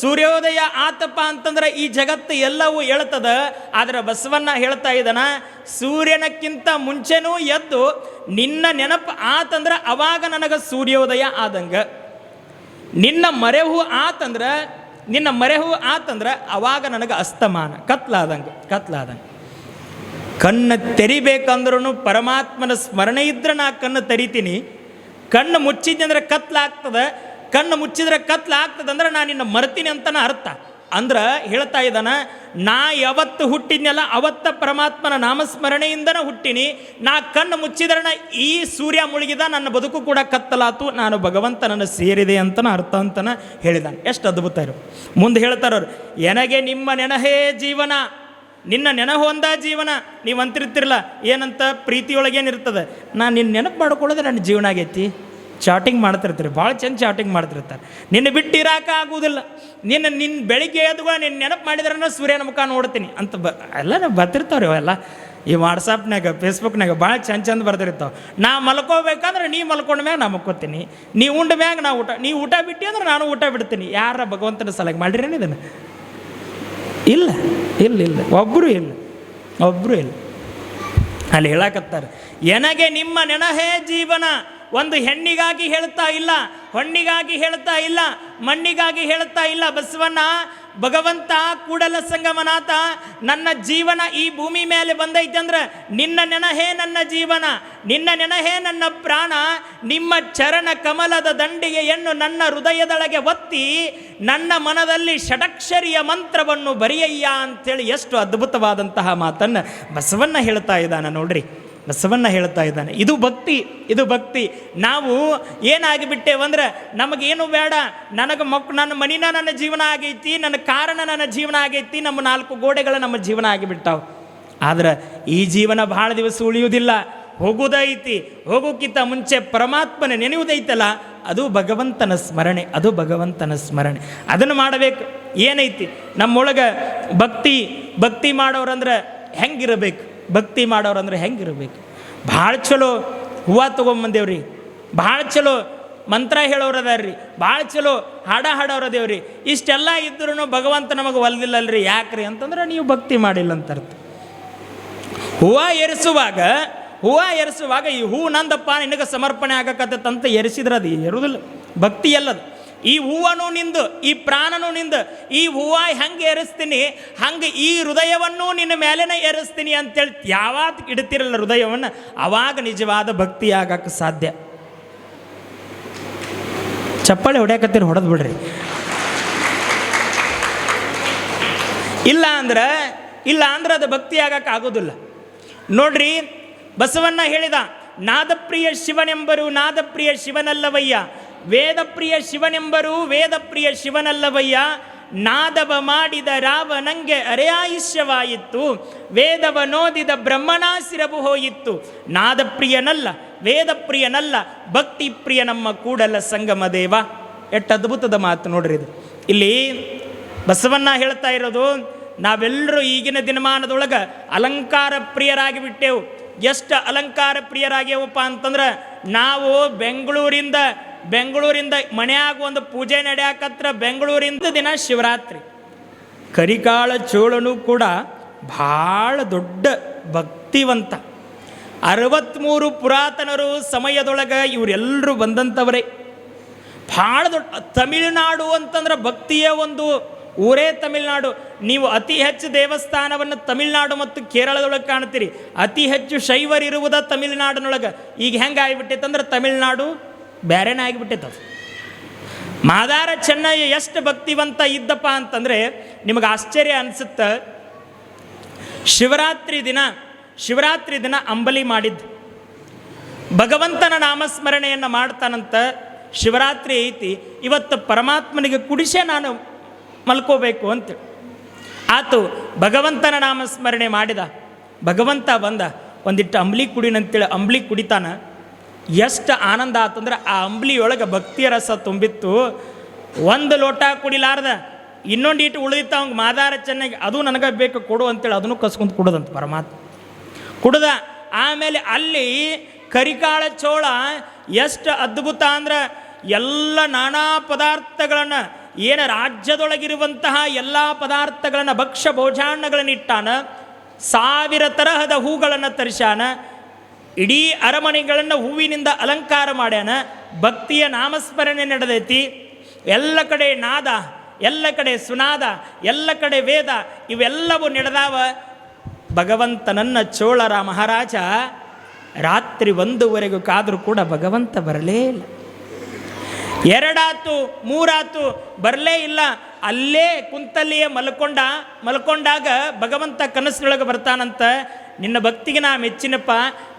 ಸೂರ್ಯೋದಯ ಆತಪ್ಪ ಅಂತಂದ್ರೆ ಈ ಜಗತ್ತು ಎಲ್ಲವೂ ಹೇಳ್ತದ ಆದರೆ ಬಸವಣ್ಣ ಹೇಳ್ತಾ ಇದ್ದಾನ, ಸೂರ್ಯನಕ್ಕಿಂತ ಮುಂಚೆನೂ ಎದ್ದು ನಿನ್ನ ನೆನಪು ಆತಂದ್ರೆ ಅವಾಗ ನನಗೆ ಸೂರ್ಯೋದಯ ಆದಂಗೆ. ನಿನ್ನ ಮರೆಹು ಆತಂದ್ರೆ, ನಿನ್ನ ಮರೆಹು ಆತಂದ್ರೆ ಅವಾಗ ನನಗೆ ಅಸ್ತಮಾನ. ಕತ್ಲಾದಂಗೆ ಕತ್ಲಾದಂಗೆ. ಕಣ್ಣು ತೆರಿಬೇಕಂದ್ರೂ ಪರಮಾತ್ಮನ ಸ್ಮರಣೆ ಇದ್ರೆ ನಾ ಕಣ್ಣು ತೆರಿತೀನಿ. ಕಣ್ಣು ಮುಚ್ಚಿದ್ದಂದ್ರೆ ಕತ್ಲಾಗ್ತದೆ, ಕಣ್ಣು ಮುಚ್ಚಿದ್ರೆ ಕತ್ಲಾಗ್ತದೆ ಅಂದ್ರೆ ನಾನು ನಿನ್ನ ಮರ್ತೀನಿ ಅಂತನ ಅರ್ಥ. ಅಂದ್ರೆ ಹೇಳ್ತಾ ಇದ್ದಾನ, ನಾ ಯಾವತ್ತು ಹುಟ್ಟಿದ್ನಲ್ಲ ಅವತ್ತ ಪರಮಾತ್ಮನ ನಾಮಸ್ಮರಣೆಯಿಂದನೇ ಹುಟ್ಟಿನಿ, ನಾ ಕಣ್ಣು ಮುಚ್ಚಿದ್ರನ ಈ ಸೂರ್ಯ ಮುಳುಗಿದ ನನ್ನ ಬದುಕು ಕೂಡ ಕತ್ತಲಾತು, ನಾನು ಭಗವಂತನನ್ನು ಸೇರಿದೆ ಅಂತನ ಅರ್ಥ ಅಂತನ ಹೇಳಿದಾನೆ. ಎಷ್ಟು ಅದ್ಭುತ ಇರು ಮುಂದೆ ಹೇಳ್ತಾರವ್ರು ಎನಗೆ ನಿಮ್ಮ ನೆನಹೇ ಜೀವನ, ನಿನ್ನ ನೆನಹು ಅಂದ ಜೀವನ, ನೀವು ಅಂತಿರ್ತಿರಲ್ಲ ಏನಂತ ಪ್ರೀತಿಯೊಳಗೇನಿರ್ತದೆ ನಾನು ನಿನ್ನ ನೆನಪು ಮಾಡ್ಕೊಳ್ಳೋದು ನನ್ನ ಜೀವನ ಆಗೈತಿ. ಚಾಟಿಂಗ್ ಮಾಡ್ತಿರ್ತಾರೆ, ಭಾಳ ಚಂದ ಚಾಟಿಂಗ್ ಮಾಡ್ತಿರ್ತಾರೆ. ನಿನ್ನ ಬಿಟ್ಟಿರಾಕ ಆಗುವುದಿಲ್ಲ ನಿನ್ನ ನಿನ್ನ ಬೆಳಿಗ್ಗೆ ಎದ್ದುಗಳ ನಿನ್ನ ನೆನಪು ಮಾಡಿದ್ರೆ ಸೂರ್ಯನ ಮುಖ ನೋಡ್ತೀನಿ ಅಂತ ಬ, ಎಲ್ಲ ಬರ್ತಿರ್ತಾವ್ರಿ ಅವೆಲ್ಲ. ಈ ವಾಟ್ಸಪ್ನಾಗ ಫೇಸ್ಬುಕ್ನಾಗ ಭಾಳ ಚಂದ ಚಂದ ಬರ್ತಿರ್ತಾವೆ. ನಾ ಮಲ್ಕೋಬೇಕಂದ್ರೆ ನೀ ಮಲ್ಕೊಂಡ ಮ್ಯಾಗ ನಾ ಮಲ್ಕೋತೀನಿ. ನೀ ಉಂಡ ಮ್ಯಾಗ ನಾ ಊಟ, ನೀ ಊಟ ಬಿಟ್ಟಿ ಅಂದ್ರೆ ನಾನು ಊಟ ಬಿಡ್ತೀನಿ. ಯಾರ ಭಗವಂತನ ಸಲಹೆ ಮಾಡಿರೇನು ಇದನ್ನು? ಇಲ್ಲ ಇಲ್ಲ ಇಲ್ಲ. ಒಬ್ಬರು ಇಲ್ಲ ಒಬ್ಬರು ಇಲ್ಲ. ಅಲ್ಲಿ ಹೇಳಕತ್ತಾರೆ, ಎನಗೆ ನಿಮ್ಮ ನೆನಹೇ ಜೀವನ? ಒಂದು ಹೆಣ್ಣಿಗಾಗಿ ಹೇಳ್ತಾ ಇಲ್ಲ, ಹೊಣ್ಣಿಗಾಗಿ ಹೇಳ್ತಾ ಇಲ್ಲ, ಮಣ್ಣಿಗಾಗಿ ಹೇಳ್ತಾ ಇಲ್ಲ. ಬಸವಣ್ಣ, ಭಗವಂತ ಕೂಡಲ ಸಂಗಮನಾಥ, ನನ್ನ ಜೀವನ ಈ ಭೂಮಿ ಮೇಲೆ ಬಂದೈತೆ ಅಂದ್ರೆ ನಿನ್ನ ನೆನಹೇ ನನ್ನ ಜೀವನ, ನಿನ್ನ ನೆನಹೇ ನನ್ನ ಪ್ರಾಣ, ನಿಮ್ಮ ಚರಣ ಕಮಲದ ದಂಡಿಗೆಯನ್ನು ನನ್ನ ಹೃದಯದೊಳಗೆ ಒತ್ತಿ, ನನ್ನ ಮನದಲ್ಲಿ ಷಡಕ್ಷರಿಯ ಮಂತ್ರವನ್ನು ಬರೆಯಯ್ಯ ಅಂತೇಳಿ ಎಷ್ಟು ಅದ್ಭುತವಾದಂತಹ ಮಾತನ್ನು ಬಸವಣ್ಣ ಹೇಳ್ತಾ ಇದ್ದಾನೆ ನೋಡ್ರಿ. ಬಸವಣ್ಣ ಹೇಳ್ತಾ ಇದ್ದಾನೆ, ಇದು ಭಕ್ತಿ ಇದು ಭಕ್ತಿ. ನಾವು ಏನಾಗಿಬಿಟ್ಟೇವಂದ್ರೆ ನಮಗೇನು ಬೇಡ. ನನಗೆ ಮಕ್, ನನ್ನ ಮನಿನ ನನ್ನ ಜೀವನ ಆಗೈತಿ, ನನ್ನ ಕಾರಣ ನನ್ನ ಜೀವನ ಆಗೈತಿ, ನಮ್ಮ ನಾಲ್ಕು ಗೋಡೆಗಳ ನಮ್ಮ ಜೀವನ ಆಗಿಬಿಟ್ಟಾವು. ಆದ್ರೆ ಈ ಜೀವನ ಭಾಳ ದಿವಸ ಉಳಿಯುವುದಿಲ್ಲ. ಹೋಗುವುದೈತಿ ಹೋಗೋಕ್ಕಿಂತ ಮುಂಚೆ ಪರಮಾತ್ಮನ ನೆನೆಯುವುದೈತಲ್ಲ, ಅದು ಭಗವಂತನ ಸ್ಮರಣೆ, ಅದು ಭಗವಂತನ ಸ್ಮರಣೆ. ಅದನ್ನು ಮಾಡಬೇಕು. ಏನೈತಿ? ನಮ್ಮೊಳಗೆ ಭಕ್ತಿ ಭಕ್ತಿ ಮಾಡೋರಂದ್ರೆ ಹೆಂಗಿರಬೇಕು? ಭಕ್ತಿ ಮಾಡೋರು ಅಂದ್ರೆ ಹೆಂಗಿರಬೇಕು? ಭಾಳ ಚಲೋ ಹೂವು ತೊಗೊಂಬಂದೇವ್ರಿ. ಭಾಳ ಚಲೋ ಮಂತ್ರ ಹೇಳೋರು ಅದಾರ್ರಿ ಭಾಳ ಚಲೋ ಹಾಡ ಹಾಡೋರು ಅದೇವ್ರಿ ಇಷ್ಟೆಲ್ಲ ಇದ್ರೂ ಭಗವಂತ ನಮಗೆ ಒಲ್ದಿಲ್ಲಲ್ರಿ. ಯಾಕ್ರಿ ಅಂತಂದ್ರೆ ನೀವು ಭಕ್ತಿ ಮಾಡಿಲ್ಲ ಅಂತ ಅರ್ಥ. ಹೂವು ಏರಿಸುವಾಗ ಹೂವು ಏರಿಸುವಾಗ ಈ ಹೂ ನಂದಪ್ಪ ನಿನಗೆ ಸಮರ್ಪಣೆ ಆಗಕತ್ತಂತ ಎರಿಸಿದ್ರೆ ಅದು ಇರುವುದಿಲ್ಲ ಭಕ್ತಿ ಎಲ್ಲದು ಈ ಹೂವನು ನಿಂದು, ಈ ಪ್ರಾಣನು ನಿಂದು, ಈ ಹೂವ ಹೆಂಗೆ ಏರಿಸ್ತೀನಿ, ಹಂಗೆ ಈ ಹೃದಯವನ್ನು ನಿನ್ನ ಮೇಲೇನೆ ಏರಿಸ್ತೀನಿ ಅಂತೇಳಿ ಯಾವಾಗ ಇಡ್ತಿರಲ್ಲ ಹೃದಯವನ್ನು, ಅವಾಗ ನಿಜವಾದ ಭಕ್ತಿ ಆಗಕ್ಕೆ ಸಾಧ್ಯ. ಚಪ್ಪಾಳೆ ಹೊಡ್ಯಾಕತ್ತೀರಿ ಹೊಡೆದು ಬಿಡ್ರಿ. ಇಲ್ಲ ಅಂದ್ರೆ ಇಲ್ಲ ಅಂದ್ರೆ ಅದು ಭಕ್ತಿ ಆಗಕ್ಕೆ ಆಗೋದಿಲ್ಲ. ನೋಡ್ರಿ, ಬಸವಣ್ಣ ಹೇಳಿದ, ನಾದಪ್ರಿಯ ಶಿವನೆಂಬರು ನಾದಪ್ರಿಯ ಶಿವನಲ್ಲವಯ್ಯ ವೇದಪ್ರಿಯ ಶಿವನೆಂಬರು ವೇದಪ್ರಿಯ ಶಿವನಲ್ಲವಯ್ಯ, ನಾದವ ಮಾಡಿದ ರಾವನಂಗೆ ಅರೆಯಾಯುಷ್ಯವಾಯಿತು ವೇದವ ನೋದಿದ ಬ್ರಹ್ಮನಾಸಿರವು ಹೋಯಿತ್ತು. ನಾದಪ್ರಿಯನಲ್ಲ, ವೇದಪ್ರಿಯನಲ್ಲ ಭಕ್ತಿ ಪ್ರಿಯ ನಮ್ಮ ಕೂಡಲ ಸಂಗಮ ದೇವ ಎಷ್ಟು ಅದ್ಭುತದ ಮಾತು ನೋಡ್ರಿ ಇದು. ಇಲ್ಲಿ ಬಸವಣ್ಣ ಹೇಳ್ತಾ ಇರೋದು, ನಾವೆಲ್ಲರೂ ಈಗಿನ ದಿನಮಾನದೊಳಗೆ ಅಲಂಕಾರ ಪ್ರಿಯರಾಗಿ ಬಿಟ್ಟೆವು. ಎಷ್ಟು ಅಲಂಕಾರ ಪ್ರಿಯರಾಗ್ಯವಪ್ಪ ಅಂತಂದ್ರೆ, ನಾವು ಬೆಂಗಳೂರಿಂದ ಬೆಂಗಳೂರಿಂದ ಮನೆಯಾಗ ಒಂದು ಪೂಜೆ ನಡೆಯಾಕತ್ರ ಬೆಂಗಳೂರಿಂದ ದಿನ ಶಿವರಾತ್ರಿ. ಕರಿಕಾಳ ಚೋಳನು ಕೂಡ ಭಾಳ ದೊಡ್ಡ ಭಕ್ತಿವಂತ. ಅರವತ್ತ್ಮೂರು ಪುರಾತನರು ಸಮಯದೊಳಗೆ ಇವರೆಲ್ಲರೂ ಬಂದಂಥವರೇ ಭಾಳ ದೊಡ್ಡ, ತಮಿಳುನಾಡು ಅಂತಂದ್ರೆ ಭಕ್ತಿಯ ಒಂದು ಊರೇ ತಮಿಳುನಾಡು. ನೀವು ಅತಿ ಹೆಚ್ಚು ದೇವಸ್ಥಾನವನ್ನು ತಮಿಳುನಾಡು ಮತ್ತು ಕೇರಳದೊಳಗೆ ಕಾಣ್ತೀರಿ. ಅತಿ ಹೆಚ್ಚು ಶೈವರಿರುವುದ ತಮಿಳುನಾಡಿನೊಳಗೆ. ಈಗ ಹೆಂಗೆ ಆಗಿಬಿಟ್ಟಿತ್ತಂದ್ರೆ ತಮಿಳುನಾಡು ಬೇರೆನೇ ಆಗಿಬಿಟ್ಟೈತೆ ಅದು. ಮಾದಾರ ಚೆನ್ನಯ್ಯ ಎಷ್ಟು ಭಕ್ತಿವಂತ ಇದ್ದಪ್ಪ ಅಂತಂದರೆ ನಿಮಗೆ ಆಶ್ಚರ್ಯ ಅನಿಸುತ್ತೆ, ಶಿವರಾತ್ರಿ ದಿನ ಶಿವರಾತ್ರಿ ದಿನ ಅಂಬಲಿ ಮಾಡಿದ್ದು. ಭಗವಂತನ ನಾಮಸ್ಮರಣೆಯನ್ನು ಮಾಡ್ತಾನಂತ ಶಿವರಾತ್ರಿ ಐತಿ, ಇವತ್ತು ಪರಮಾತ್ಮನಿಗೆ ಕುಡಿಸೇ ನಾನು ಮಲ್ಕೋಬೇಕು ಅಂತೇಳಿ ಆತು ಭಗವಂತನ ನಾಮಸ್ಮರಣೆ ಮಾಡಿದ, ಭಗವಂತ ಬಂದ, ಒಂದಿಟ್ಟು ಅಂಬ್ಲಿ ಕುಡಿನಂತೇಳಿ ಅಂಬ್ಲಿ ಕುಡಿತಾನ. ಎಷ್ಟು ಆನಂದ ಆತಂದ್ರೆ ಆ ಅಂಬ್ಲಿಯೊಳಗೆ ಭಕ್ತಿಯ ರಸ ತುಂಬಿತ್ತು. ಒಂದು ಲೋಟ ಕುಡಿಲಾರ್ದ, ಇನ್ನೊಂದು ಇಟ್ಟು ಉಳಿದಿತ್ತು, ಅವಂಗೆ ಮಾದಾರ ಚೆನ್ನಾಗಿ, ಅದು ನನಗೆ ಬೇಕು, ಕೊಡು ಅಂತೇಳಿ ಅದನ್ನು ಕಸ್ಕೊಂಡು ಕುಡ್ದಂತ ಪರಮಾತ್ಮ. ಕುಡ್ದ, ಆಮೇಲೆ ಅಲ್ಲಿ ಕರಿಕಾಳ ಚೋಳ ಎಷ್ಟು ಅದ್ಭುತ ಅಂದ್ರೆ ಎಲ್ಲ ನಾನಾ ಪದಾರ್ಥಗಳನ್ನು, ಏನು ರಾಜ್ಯದೊಳಗಿರುವಂತಹ ಎಲ್ಲ ಪದಾರ್ಥಗಳನ್ನು, ಭಕ್ಷ್ಯ ಭೋಜಾನ್ನಗಳನ್ನು ಇಟ್ಟಾನ, ಸಾವಿರ ತರಹದ ಹೂಗಳನ್ನು ತರಿಸ್ಯಾನ ಇಡೀ ಅರಮನೆಗಳನ್ನು ಹೂವಿನಿಂದ ಅಲಂಕಾರ ಮಾಡ್ಯಾನ, ಭಕ್ತಿಯ ನಾಮಸ್ಮರಣೆ ನಡೆದೈತಿ. ಎಲ್ಲ ಕಡೆ ನಾದ, ಎಲ್ಲ ಕಡೆ ಸುನಾದ, ಎಲ್ಲ ಕಡೆ ವೇದ, ಇವೆಲ್ಲವೂ ನಡೆದಾವ. ಭಗವಂತನನ್ನ ಚೋಳರ ಮಹಾರಾಜ ರಾತ್ರಿ ಒಂದುವರೆಗೂ ಕಾದರೂ ಕೂಡ ಭಗವಂತ ಬರಲೇ ಇಲ್ಲ. ಎರಡಾತು, ಮೂರಾತು ಬರಲೇ ಇಲ್ಲ. ಅಲ್ಲೇ ಕುಂತಲ್ಲಿಯೇ ಮಲ್ಕೊಂಡ, ಮಲ್ಕೊಂಡಾಗ ಭಗವಂತ ಕನಸಿನೊಳಗೆ ಬರ್ತಾನಂತ, ನಿನ್ನ ಭಕ್ತಿಗೆ ನಾ ಮೆಚ್ಚಿನಪ್ಪ,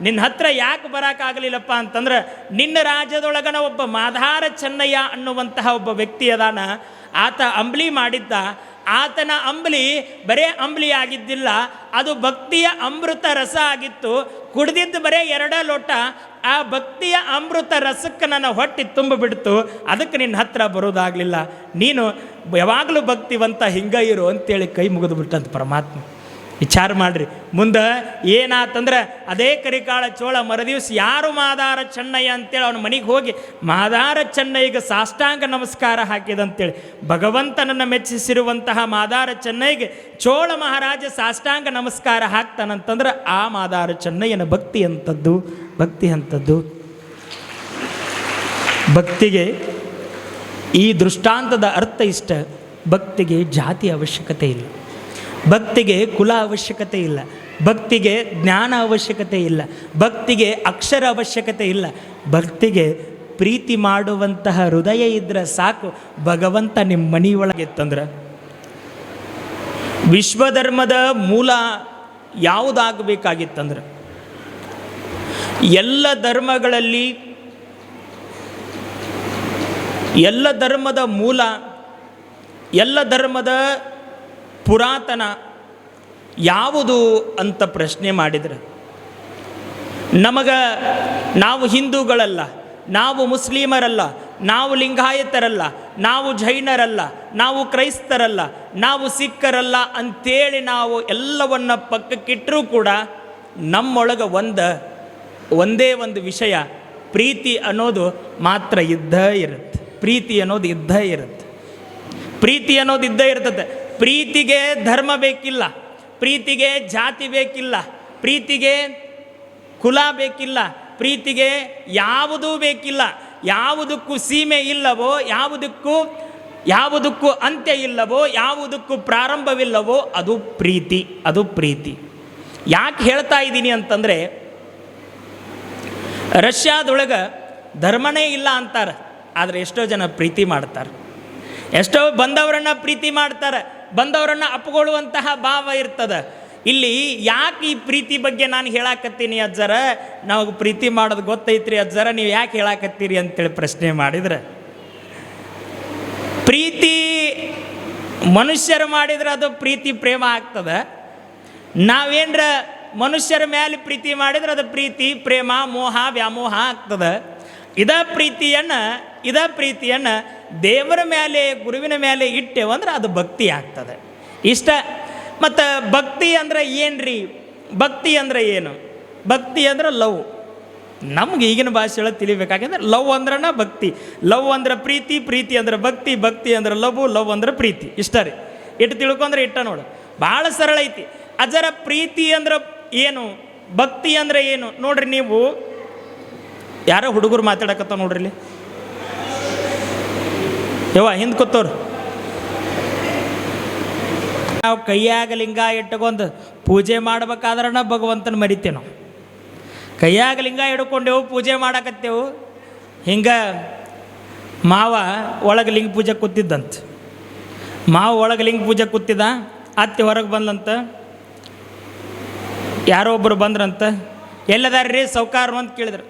ನಿನ್ನ ಹತ್ರ ಯಾಕೆ ಬರೋಕ್ಕಾಗಲಿಲ್ಲಪ್ಪ ಅಂತಂದ್ರೆ, ನಿನ್ನ ರಾಜ್ಯದೊಳಗನ ಒಬ್ಬ ಮಾಧಾರ ಚೆನ್ನಯ್ಯ ಅನ್ನುವಂತಹ ಒಬ್ಬ ವ್ಯಕ್ತಿ ಅದಾನ. ಆತ ಅಂಬ್ಲಿ ಮಾಡಿದ್ದ. ಆತನ ಅಂಬ್ಲಿ ಬರೇ ಅಂಬ್ಲಿ ಆಗಿದ್ದಿಲ್ಲ, ಅದು ಭಕ್ತಿಯ ಅಮೃತ ರಸ ಆಗಿತ್ತು. ಕುಡಿದಿದ್ದು ಬರೇ ಎರಡ ಲೋಟ, ಆ ಭಕ್ತಿಯ ಅಮೃತ ರಸಕ್ಕೆ ನನ್ನ ಹೊಟ್ಟೆ ತುಂಬಿಬಿಡ್ತು. ಅದಕ್ಕೆ ನಿನ್ನ ಹತ್ರ ಬರೋದಾಗಲಿಲ್ಲ. ನೀನು ಯಾವಾಗಲೂ ಭಕ್ತಿವಂತ ಹಿಂಗ ಇರು ಅಂತೇಳಿ ಕೈ ಮುಗಿದು ಬಿಟ್ಟಂತ ಪರಮಾತ್ಮ. ವಿಚಾರ ಮಾಡ್ರಿ. ಮುಂದೆ ಏನಾತಂದ್ರೆ ಅದೇ ಕರಿಕಾಳ ಚೋಳ ಮರದಿವ್ಸ ಯಾರು ಮಾದಾರ ಚೆನ್ನಯ್ಯ ಅಂತೇಳಿ ಅವನ ಮನೆಗೆ ಹೋಗಿ ಮಾದಾರ ಚೆನ್ನಯ್ಯಗೆ ಸಾಷ್ಟಾಂಗ ನಮಸ್ಕಾರ ಹಾಕಿದಂತೇಳಿ ಭಗವಂತನನ್ನು ಮೆಚ್ಚಿಸಿರುವಂತಹ ಮಾದಾರ ಚೆನ್ನಯ್ಯಗೆ ಚೋಳ ಮಹಾರಾಜ ಸಾಷ್ಟಾಂಗ ನಮಸ್ಕಾರ ಹಾಕ್ತಾನಂತಂದ್ರೆ ಆ ಮಾದಾರ ಚೆನ್ನಯ್ಯನ ಭಕ್ತಿ ಅಂಥದ್ದು ಭಕ್ತಿ ಅಂಥದ್ದು ಭಕ್ತಿಗೆ ಈ ದೃಷ್ಟಾಂತದ ಅರ್ಥ ಇಷ್ಟ ಭಕ್ತಿಗೆ ಜಾತಿ ಅವಶ್ಯಕತೆ ಇಲ್ಲ. ಭಕ್ತಿಗೆ ಕುಲ ಅವಶ್ಯಕತೆ ಇಲ್ಲ. ಭಕ್ತಿಗೆ ಜ್ಞಾನ ಅವಶ್ಯಕತೆ ಇಲ್ಲ. ಭಕ್ತಿಗೆ ಅಕ್ಷರ ಅವಶ್ಯಕತೆ ಇಲ್ಲ. ಭಕ್ತಿಗೆ ಪ್ರೀತಿ ಮಾಡುವಂತಹ ಹೃದಯ ಇದ್ರೆ ಸಾಕು. ಭಗವಂತ ನಿಮ್ಮ ಮನೆಯೊಳಗೆ ತಂದ್ರೆ ವಿಶ್ವಧರ್ಮದ ಮೂಲ ಯಾವುದಾಗಬೇಕಾಗಿತ್ತಂದ್ರೆ ಎಲ್ಲ ಧರ್ಮಗಳಲ್ಲಿ ಎಲ್ಲ ಧರ್ಮದ ಮೂಲ, ಎಲ್ಲ ಧರ್ಮದ ಪುರಾತನ ಯಾವುದು ಅಂತ ಪ್ರಶ್ನೆ ಮಾಡಿದ್ರೆ, ನಮಗ ನಾವು ಹಿಂದೂಗಳಲ್ಲ, ನಾವು ಮುಸ್ಲಿಮರಲ್ಲ, ನಾವು ಲಿಂಗಾಯತರಲ್ಲ, ನಾವು ಜೈನರಲ್ಲ, ನಾವು ಕ್ರೈಸ್ತರಲ್ಲ, ನಾವು ಸಿಖ್ಖರಲ್ಲ ಅಂತೇಳಿ ನಾವು ಎಲ್ಲವನ್ನ ಪಕ್ಕಕ್ಕಿಟ್ಟರೂ ಕೂಡ ನಮ್ಮೊಳಗೆ ಒಂದು, ಒಂದೇ ಒಂದು ವಿಷಯ, ಪ್ರೀತಿ ಅನ್ನೋದು ಮಾತ್ರ ಇದ್ದೇ ಇರುತ್ತೆ. ಪ್ರೀತಿ ಅನ್ನೋದು ಇದ್ದೇ ಇರುತ್ತೆ. ಪ್ರೀತಿ ಅನ್ನೋದು ಇದ್ದೇ ಇರ್ತದೆ. ಪ್ರೀತಿಗೆ ಧರ್ಮ ಬೇಕಿಲ್ಲ, ಪ್ರೀತಿಗೆ ಜಾತಿ ಬೇಕಿಲ್ಲ, ಪ್ರೀತಿಗೆ ಕುಲ ಬೇಕಿಲ್ಲ, ಪ್ರೀತಿಗೆ ಯಾವುದೂ ಬೇಕಿಲ್ಲ, ಯಾವುದಕ್ಕೂ ಸೀಮೆ ಇಲ್ಲವೋ, ಯಾವುದಕ್ಕೂ ಯಾವುದಕ್ಕೂ ಅಂತ್ಯ ಇಲ್ಲವೋ, ಯಾವುದಕ್ಕೂ ಪ್ರಾರಂಭವಿಲ್ಲವೋ, ಅದು ಪ್ರೀತಿ ಅದು ಪ್ರೀತಿ. ಯಾಕೆ ಹೇಳ್ತಾ ಇದ್ದೀನಿ ಅಂತಂದರೆ, ರಷ್ಯಾದೊಳಗೆ ಧರ್ಮನೇ ಇಲ್ಲ ಅಂತಾರೆ. ಆದರೆ ಎಷ್ಟೋ ಜನ ಪ್ರೀತಿ ಮಾಡ್ತಾರೆ. ಎಷ್ಟೋ ಬಂದವರನ್ನು ಪ್ರೀತಿ ಮಾಡ್ತಾರೆ. ಬಂದವರನ್ನು ಅಪ್ಗೊಳ್ಳುವಂತಹ ಭಾವ ಇರ್ತದೆ. ಇಲ್ಲಿ ಯಾಕೆ ಈ ಪ್ರೀತಿ ಬಗ್ಗೆ ನಾನು ಹೇಳಾಕತ್ತೀನಿ ಅಜ್ಜರ? ನಾವು ಪ್ರೀತಿ ಮಾಡೋದು ಗೊತ್ತೈತ್ರಿ ಅಜ್ಜರ, ನೀವು ಯಾಕೆ ಹೇಳಾಕತ್ತೀರಿ ಅಂತೇಳಿ ಪ್ರಶ್ನೆ ಮಾಡಿದ್ರೆ, ಪ್ರೀತಿ ಮನುಷ್ಯರು ಮಾಡಿದ್ರೆ ಅದು ಪ್ರೀತಿ ಪ್ರೇಮ ಆಗ್ತದೆ. ನಾವೇನ್ರ ಮನುಷ್ಯರ ಮೇಲೆ ಪ್ರೀತಿ ಮಾಡಿದ್ರೆ ಅದು ಪ್ರೀತಿ, ಪ್ರೇಮ, ಮೋಹ, ವ್ಯಾಮೋಹ ಆಗ್ತದೆ. ಇದ ಪ್ರೀತಿಯನ್ನು ಇದ ಪ್ರೀತಿಯನ್ನು ದೇವರ ಮೇಲೆ ಗುರುವಿನ ಮೇಲೆ ಇಟ್ಟೆವಂದ್ರೆ ಅದು ಭಕ್ತಿ ಆಗ್ತದೆ. ಇಷ್ಟ? ಮತ್ತು ಭಕ್ತಿ ಅಂದ್ರೆ ಏನ್ರಿ? ಭಕ್ತಿ ಅಂದ್ರೆ ಏನು? ಭಕ್ತಿ ಅಂದ್ರೆ ಲವ್. ನಮ್ಗೆ ಈಗಿನ ಭಾಷೆಯೊಳಗೆ ತಿಳಿಬೇಕಾಗಿದ್ರೆ ಲವ್ ಅಂದ್ರನ ಭಕ್ತಿ. ಲವ್ ಅಂದ್ರೆ ಪ್ರೀತಿ ಪ್ರೀತಿ ಅಂದ್ರೆ ಭಕ್ತಿ ಭಕ್ತಿ ಅಂದ್ರೆ ಲವ್ ಲವ್ ಅಂದ್ರೆ ಪ್ರೀತಿ. ಇಷ್ಟ ರೀ? ಇಟ್ಟು ತಿಳ್ಕೊಂಡ್ರೆ ಇಟ್ಟ ನೋಡು. ಭಾಳ ಸರಳ ಐತಿ. ಅದರ ಪ್ರೀತಿ ಅಂದ್ರೆ ಏನು? ಭಕ್ತಿ ಅಂದ್ರೆ ಏನು? ನೋಡ್ರಿ ನೀವು. ಯಾರೋ ಹುಡುಗರು ಮಾತಾಡಕತ್ತ ನೋಡ್ರಿ ಯವ್ವ, ಹಿಂದೆ ಕೂತವ್ರು. ನಾವು ಕೈಯಾಗ ಲಿಂಗ ಇಟ್ಕೊಂಡು ಪೂಜೆ ಮಾಡ್ಬೇಕಾದ್ರನ ಭಗವಂತನ ಮರಿತೇವೆ ನಾವು. ಕೈಯಾಗ ಲಿಂಗ ಇಟ್ಕೊಂಡೆವು ಪೂಜೆ ಮಾಡಕತ್ತೇವು. ಹಿಂಗೆ ಮಾವ ಒಳಗೆ ಲಿಂಗ ಪೂಜೆ ಕೂತಿದ್ದಂತ. ಮಾವ ಒಳಗೆ ಲಿಂಗ ಪೂಜೆ ಕೂತಿದ್ದ ಅತ್ತೆ ಹೊರಗೆ ಬಂದಂತ. ಯಾರೋ ಒಬ್ಬರು ಬಂದ್ರಂತ. ಎಲ್ಲದಾರ್ರಿ ಸೌಕಾರ ಅಂತ ಕೇಳಿದ್ರು.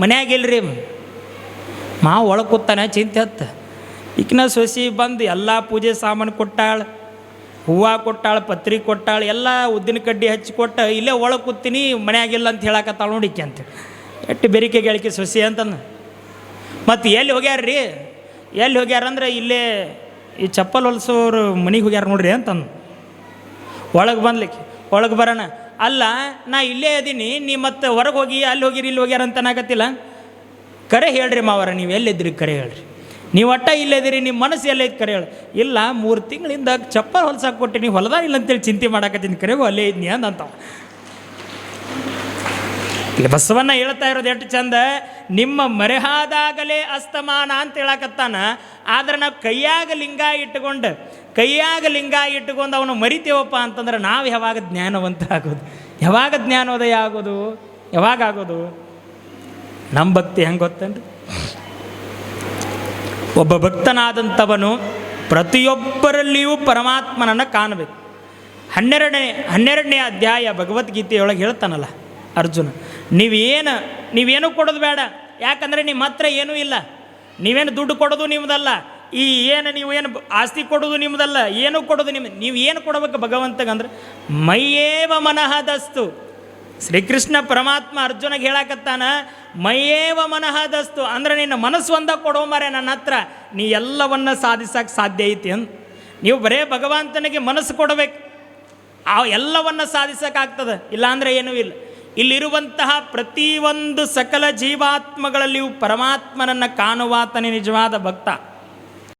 ಮನ್ಯಾಗ ಇಲ್ರಿ ಮಾವ ಒಳಗೆ ಕೂತಾನೆ, ಚಿಂತೆ ಹತ್ತ ಈಕಿನ ಸೊಸಿ ಬಂದು ಎಲ್ಲ ಪೂಜೆ ಸಾಮಾನು ಕೊಟ್ಟಾಳ, ಹೂವು ಕೊಟ್ಟಾಳು, ಪತ್ರಿ ಕೊಟ್ಟಾಳು, ಎಲ್ಲ ಉದ್ದಿನ ಕಡ್ಡಿ ಹಚ್ಚಿ ಕೊಟ್ಟ ಇಲ್ಲೇ ಒಳಗೆ ಕೂತೀನಿ, ಮನೆಯಾಗಿಲ್ಲ ಅಂತ ಹೇಳಕತ್ತಾಳ ನೋಡಿ ಈಕೆ ಅಂತ. ಎಷ್ಟು ಬೆರಿಕೆ ಗೆಳಿಕೆ ಸೊಸಿ ಅಂತಂದು. ಮತ್ತು ಎಲ್ಲಿ ಹೋಗ್ಯಾರ್ರಿ? ಎಲ್ಲಿ ಹೋಗ್ಯಾರ ಅಂದ್ರೆ ಇಲ್ಲೇ ಈ ಚಪ್ಪಲ್ ಹೊಲ್ಸೋರು ಮನೆಗೆ ಹೋಗ್ಯಾರ ನೋಡ್ರಿ ಅಂತಂದು. ಒಳಗೆ ಬಂದ್ಲಿಕ್ಕೆ, ಒಳಗೆ ಬರೋಣ. ಅಲ್ಲ, ನಾ ಇಲ್ಲೇ ಅದೀನಿ, ನೀ ಮತ್ತೆ ಹೊರಗೆ ಹೋಗಿ, ಅಲ್ಲಿ ಹೋಗಿರಿ ಇಲ್ಲಿ ಹೋಗ್ಯಾರ ಅಂತ ನಾಗತ್ತಿಲ್ಲ ಕರೆ ಹೇಳ್ರಿ ಮಾವರ, ನೀವು ಎಲ್ಲಿದ್ರಿ ಕರೆ ಹೇಳ್ರಿ. ನೀವು ಒಟ್ಟ ಇಲ್ಲದಿರಿ ನಿಮ್ಮ ಮನಸ್ಸು ಎಲ್ಲೈತೆ ಕರೆ ಹೇಳಿ. ಇಲ್ಲ, ಮೂರು ತಿಂಗಳಿಂದ ಚಪ್ಪಲ್ ಹೊಲ್ಸಾಕ್ ನೀವು ಹೊಲದ ಇಲ್ಲ ಅಂತೇಳಿ ಚಿಂತೆ ಮಾಡಾಕತ್ತೀನಿ ಕರೆಗೂ ಅಲ್ಲೇ ಇದ್ನಿ ಅಂತ ಇಲ್ಲಿ ಬಸವಣ್ಣ ಹೇಳ್ತಾ ಇರೋದು ಎಷ್ಟು ಚಂದ, ನಿಮ್ಮ ಮರೆಹಾದಾಗಲೇ ಅಸ್ತಮಾನ ಅಂತ ಹೇಳಕತ್ತಾನ. ಆದ್ರೆ ನಾವು ಕೈಯಾಗ ಲಿಂಗ ಇಟ್ಟುಕೊಂಡು, ಕೈಯಾಗ ಲಿಂಗ ಇಟ್ಟುಕೊಂಡು ಅವನು ಮರಿತೇವಪ್ಪ ಅಂತಂದ್ರೆ ನಾವು ಯಾವಾಗ ಜ್ಞಾನವಂತ ಆಗೋದು? ಯಾವಾಗ ಜ್ಞಾನೋದಯ ಆಗೋದು? ಯಾವಾಗ ಆಗೋದು? ನಮ್ಮ ಭಕ್ತಿ ಹೆಂಗೆ ಗೊತ್ತೇನ್ರಿ? ಒಬ್ಬ ಭಕ್ತನಾದಂಥವನು ಪ್ರತಿಯೊಬ್ಬರಲ್ಲಿಯೂ ಪರಮಾತ್ಮನನ್ನು ಕಾಣಬೇಕು. ಹನ್ನೆರಡನೇ ಹನ್ನೆರಡನೇ ಅಧ್ಯಾಯ ಭಗವದ್ಗೀತೆಯೊಳಗೆ ಹೇಳ್ತಾನಲ್ಲ ಅರ್ಜುನ, ನೀವೇನು ನೀವೇನು ಕೊಡೋದು ಬೇಡ, ಯಾಕಂದರೆ ನಿಮ್ಮ ಹತ್ರ ಏನೂ ಇಲ್ಲ. ನೀವೇನು ದುಡ್ಡು ಕೊಡೋದು ನಿಮ್ಮದಲ್ಲ ಈ ಏನು ನೀವು ಏನು ಆಸ್ತಿ ಕೊಡೋದು ನಿಮ್ಮದಲ್ಲ ಏನು ಕೊಡೋದು ನಿಮ್ಮ ನೀವು ಏನು ಕೊಡಬೇಕು ಭಗವಂತಗಂದ್ರೆ ಮೈಯೇವ ಮನಃದಸ್ತು ಶ್ರೀಕೃಷ್ಣ ಪರಮಾತ್ಮ ಅರ್ಜುನಗೆ ಹೇಳಕತ್ತಾನ, ಮೈಯೇವ ಮನಃದಸ್ತು. ಅಂದ್ರೆ ನಿನ್ನ ಮನಸ್ಸು ಒಂದ ಕೊಡೋ ಮಾರೇ ನನ್ನ ಹತ್ರ. ನೀ ಎಲ್ಲವನ್ನ ಸಾಧಿಸಕ್ಕೆ ಸಾಧ್ಯ ಐತಿ ಅಂತ ನೀವು ಬರೇ ಭಗವಂತನಿಗೆ ಮನಸ್ಸು ಕೊಡಬೇಕು. ಆ ಎಲ್ಲವನ್ನ ಸಾಧಿಸೋಕ್ಕಾಗ್ತದೆ ಇಲ್ಲಾಂದ್ರೆ ಏನೂ ಇಲ್ಲ. ಇಲ್ಲಿರುವಂತಹ ಪ್ರತಿಯೊಂದು ಸಕಲ ಜೀವಾತ್ಮಗಳಲ್ಲಿಯೂ ಪರಮಾತ್ಮನನ್ನು ಕಾಣುವಾತನೇ ನಿಜವಾದ ಭಕ್ತ.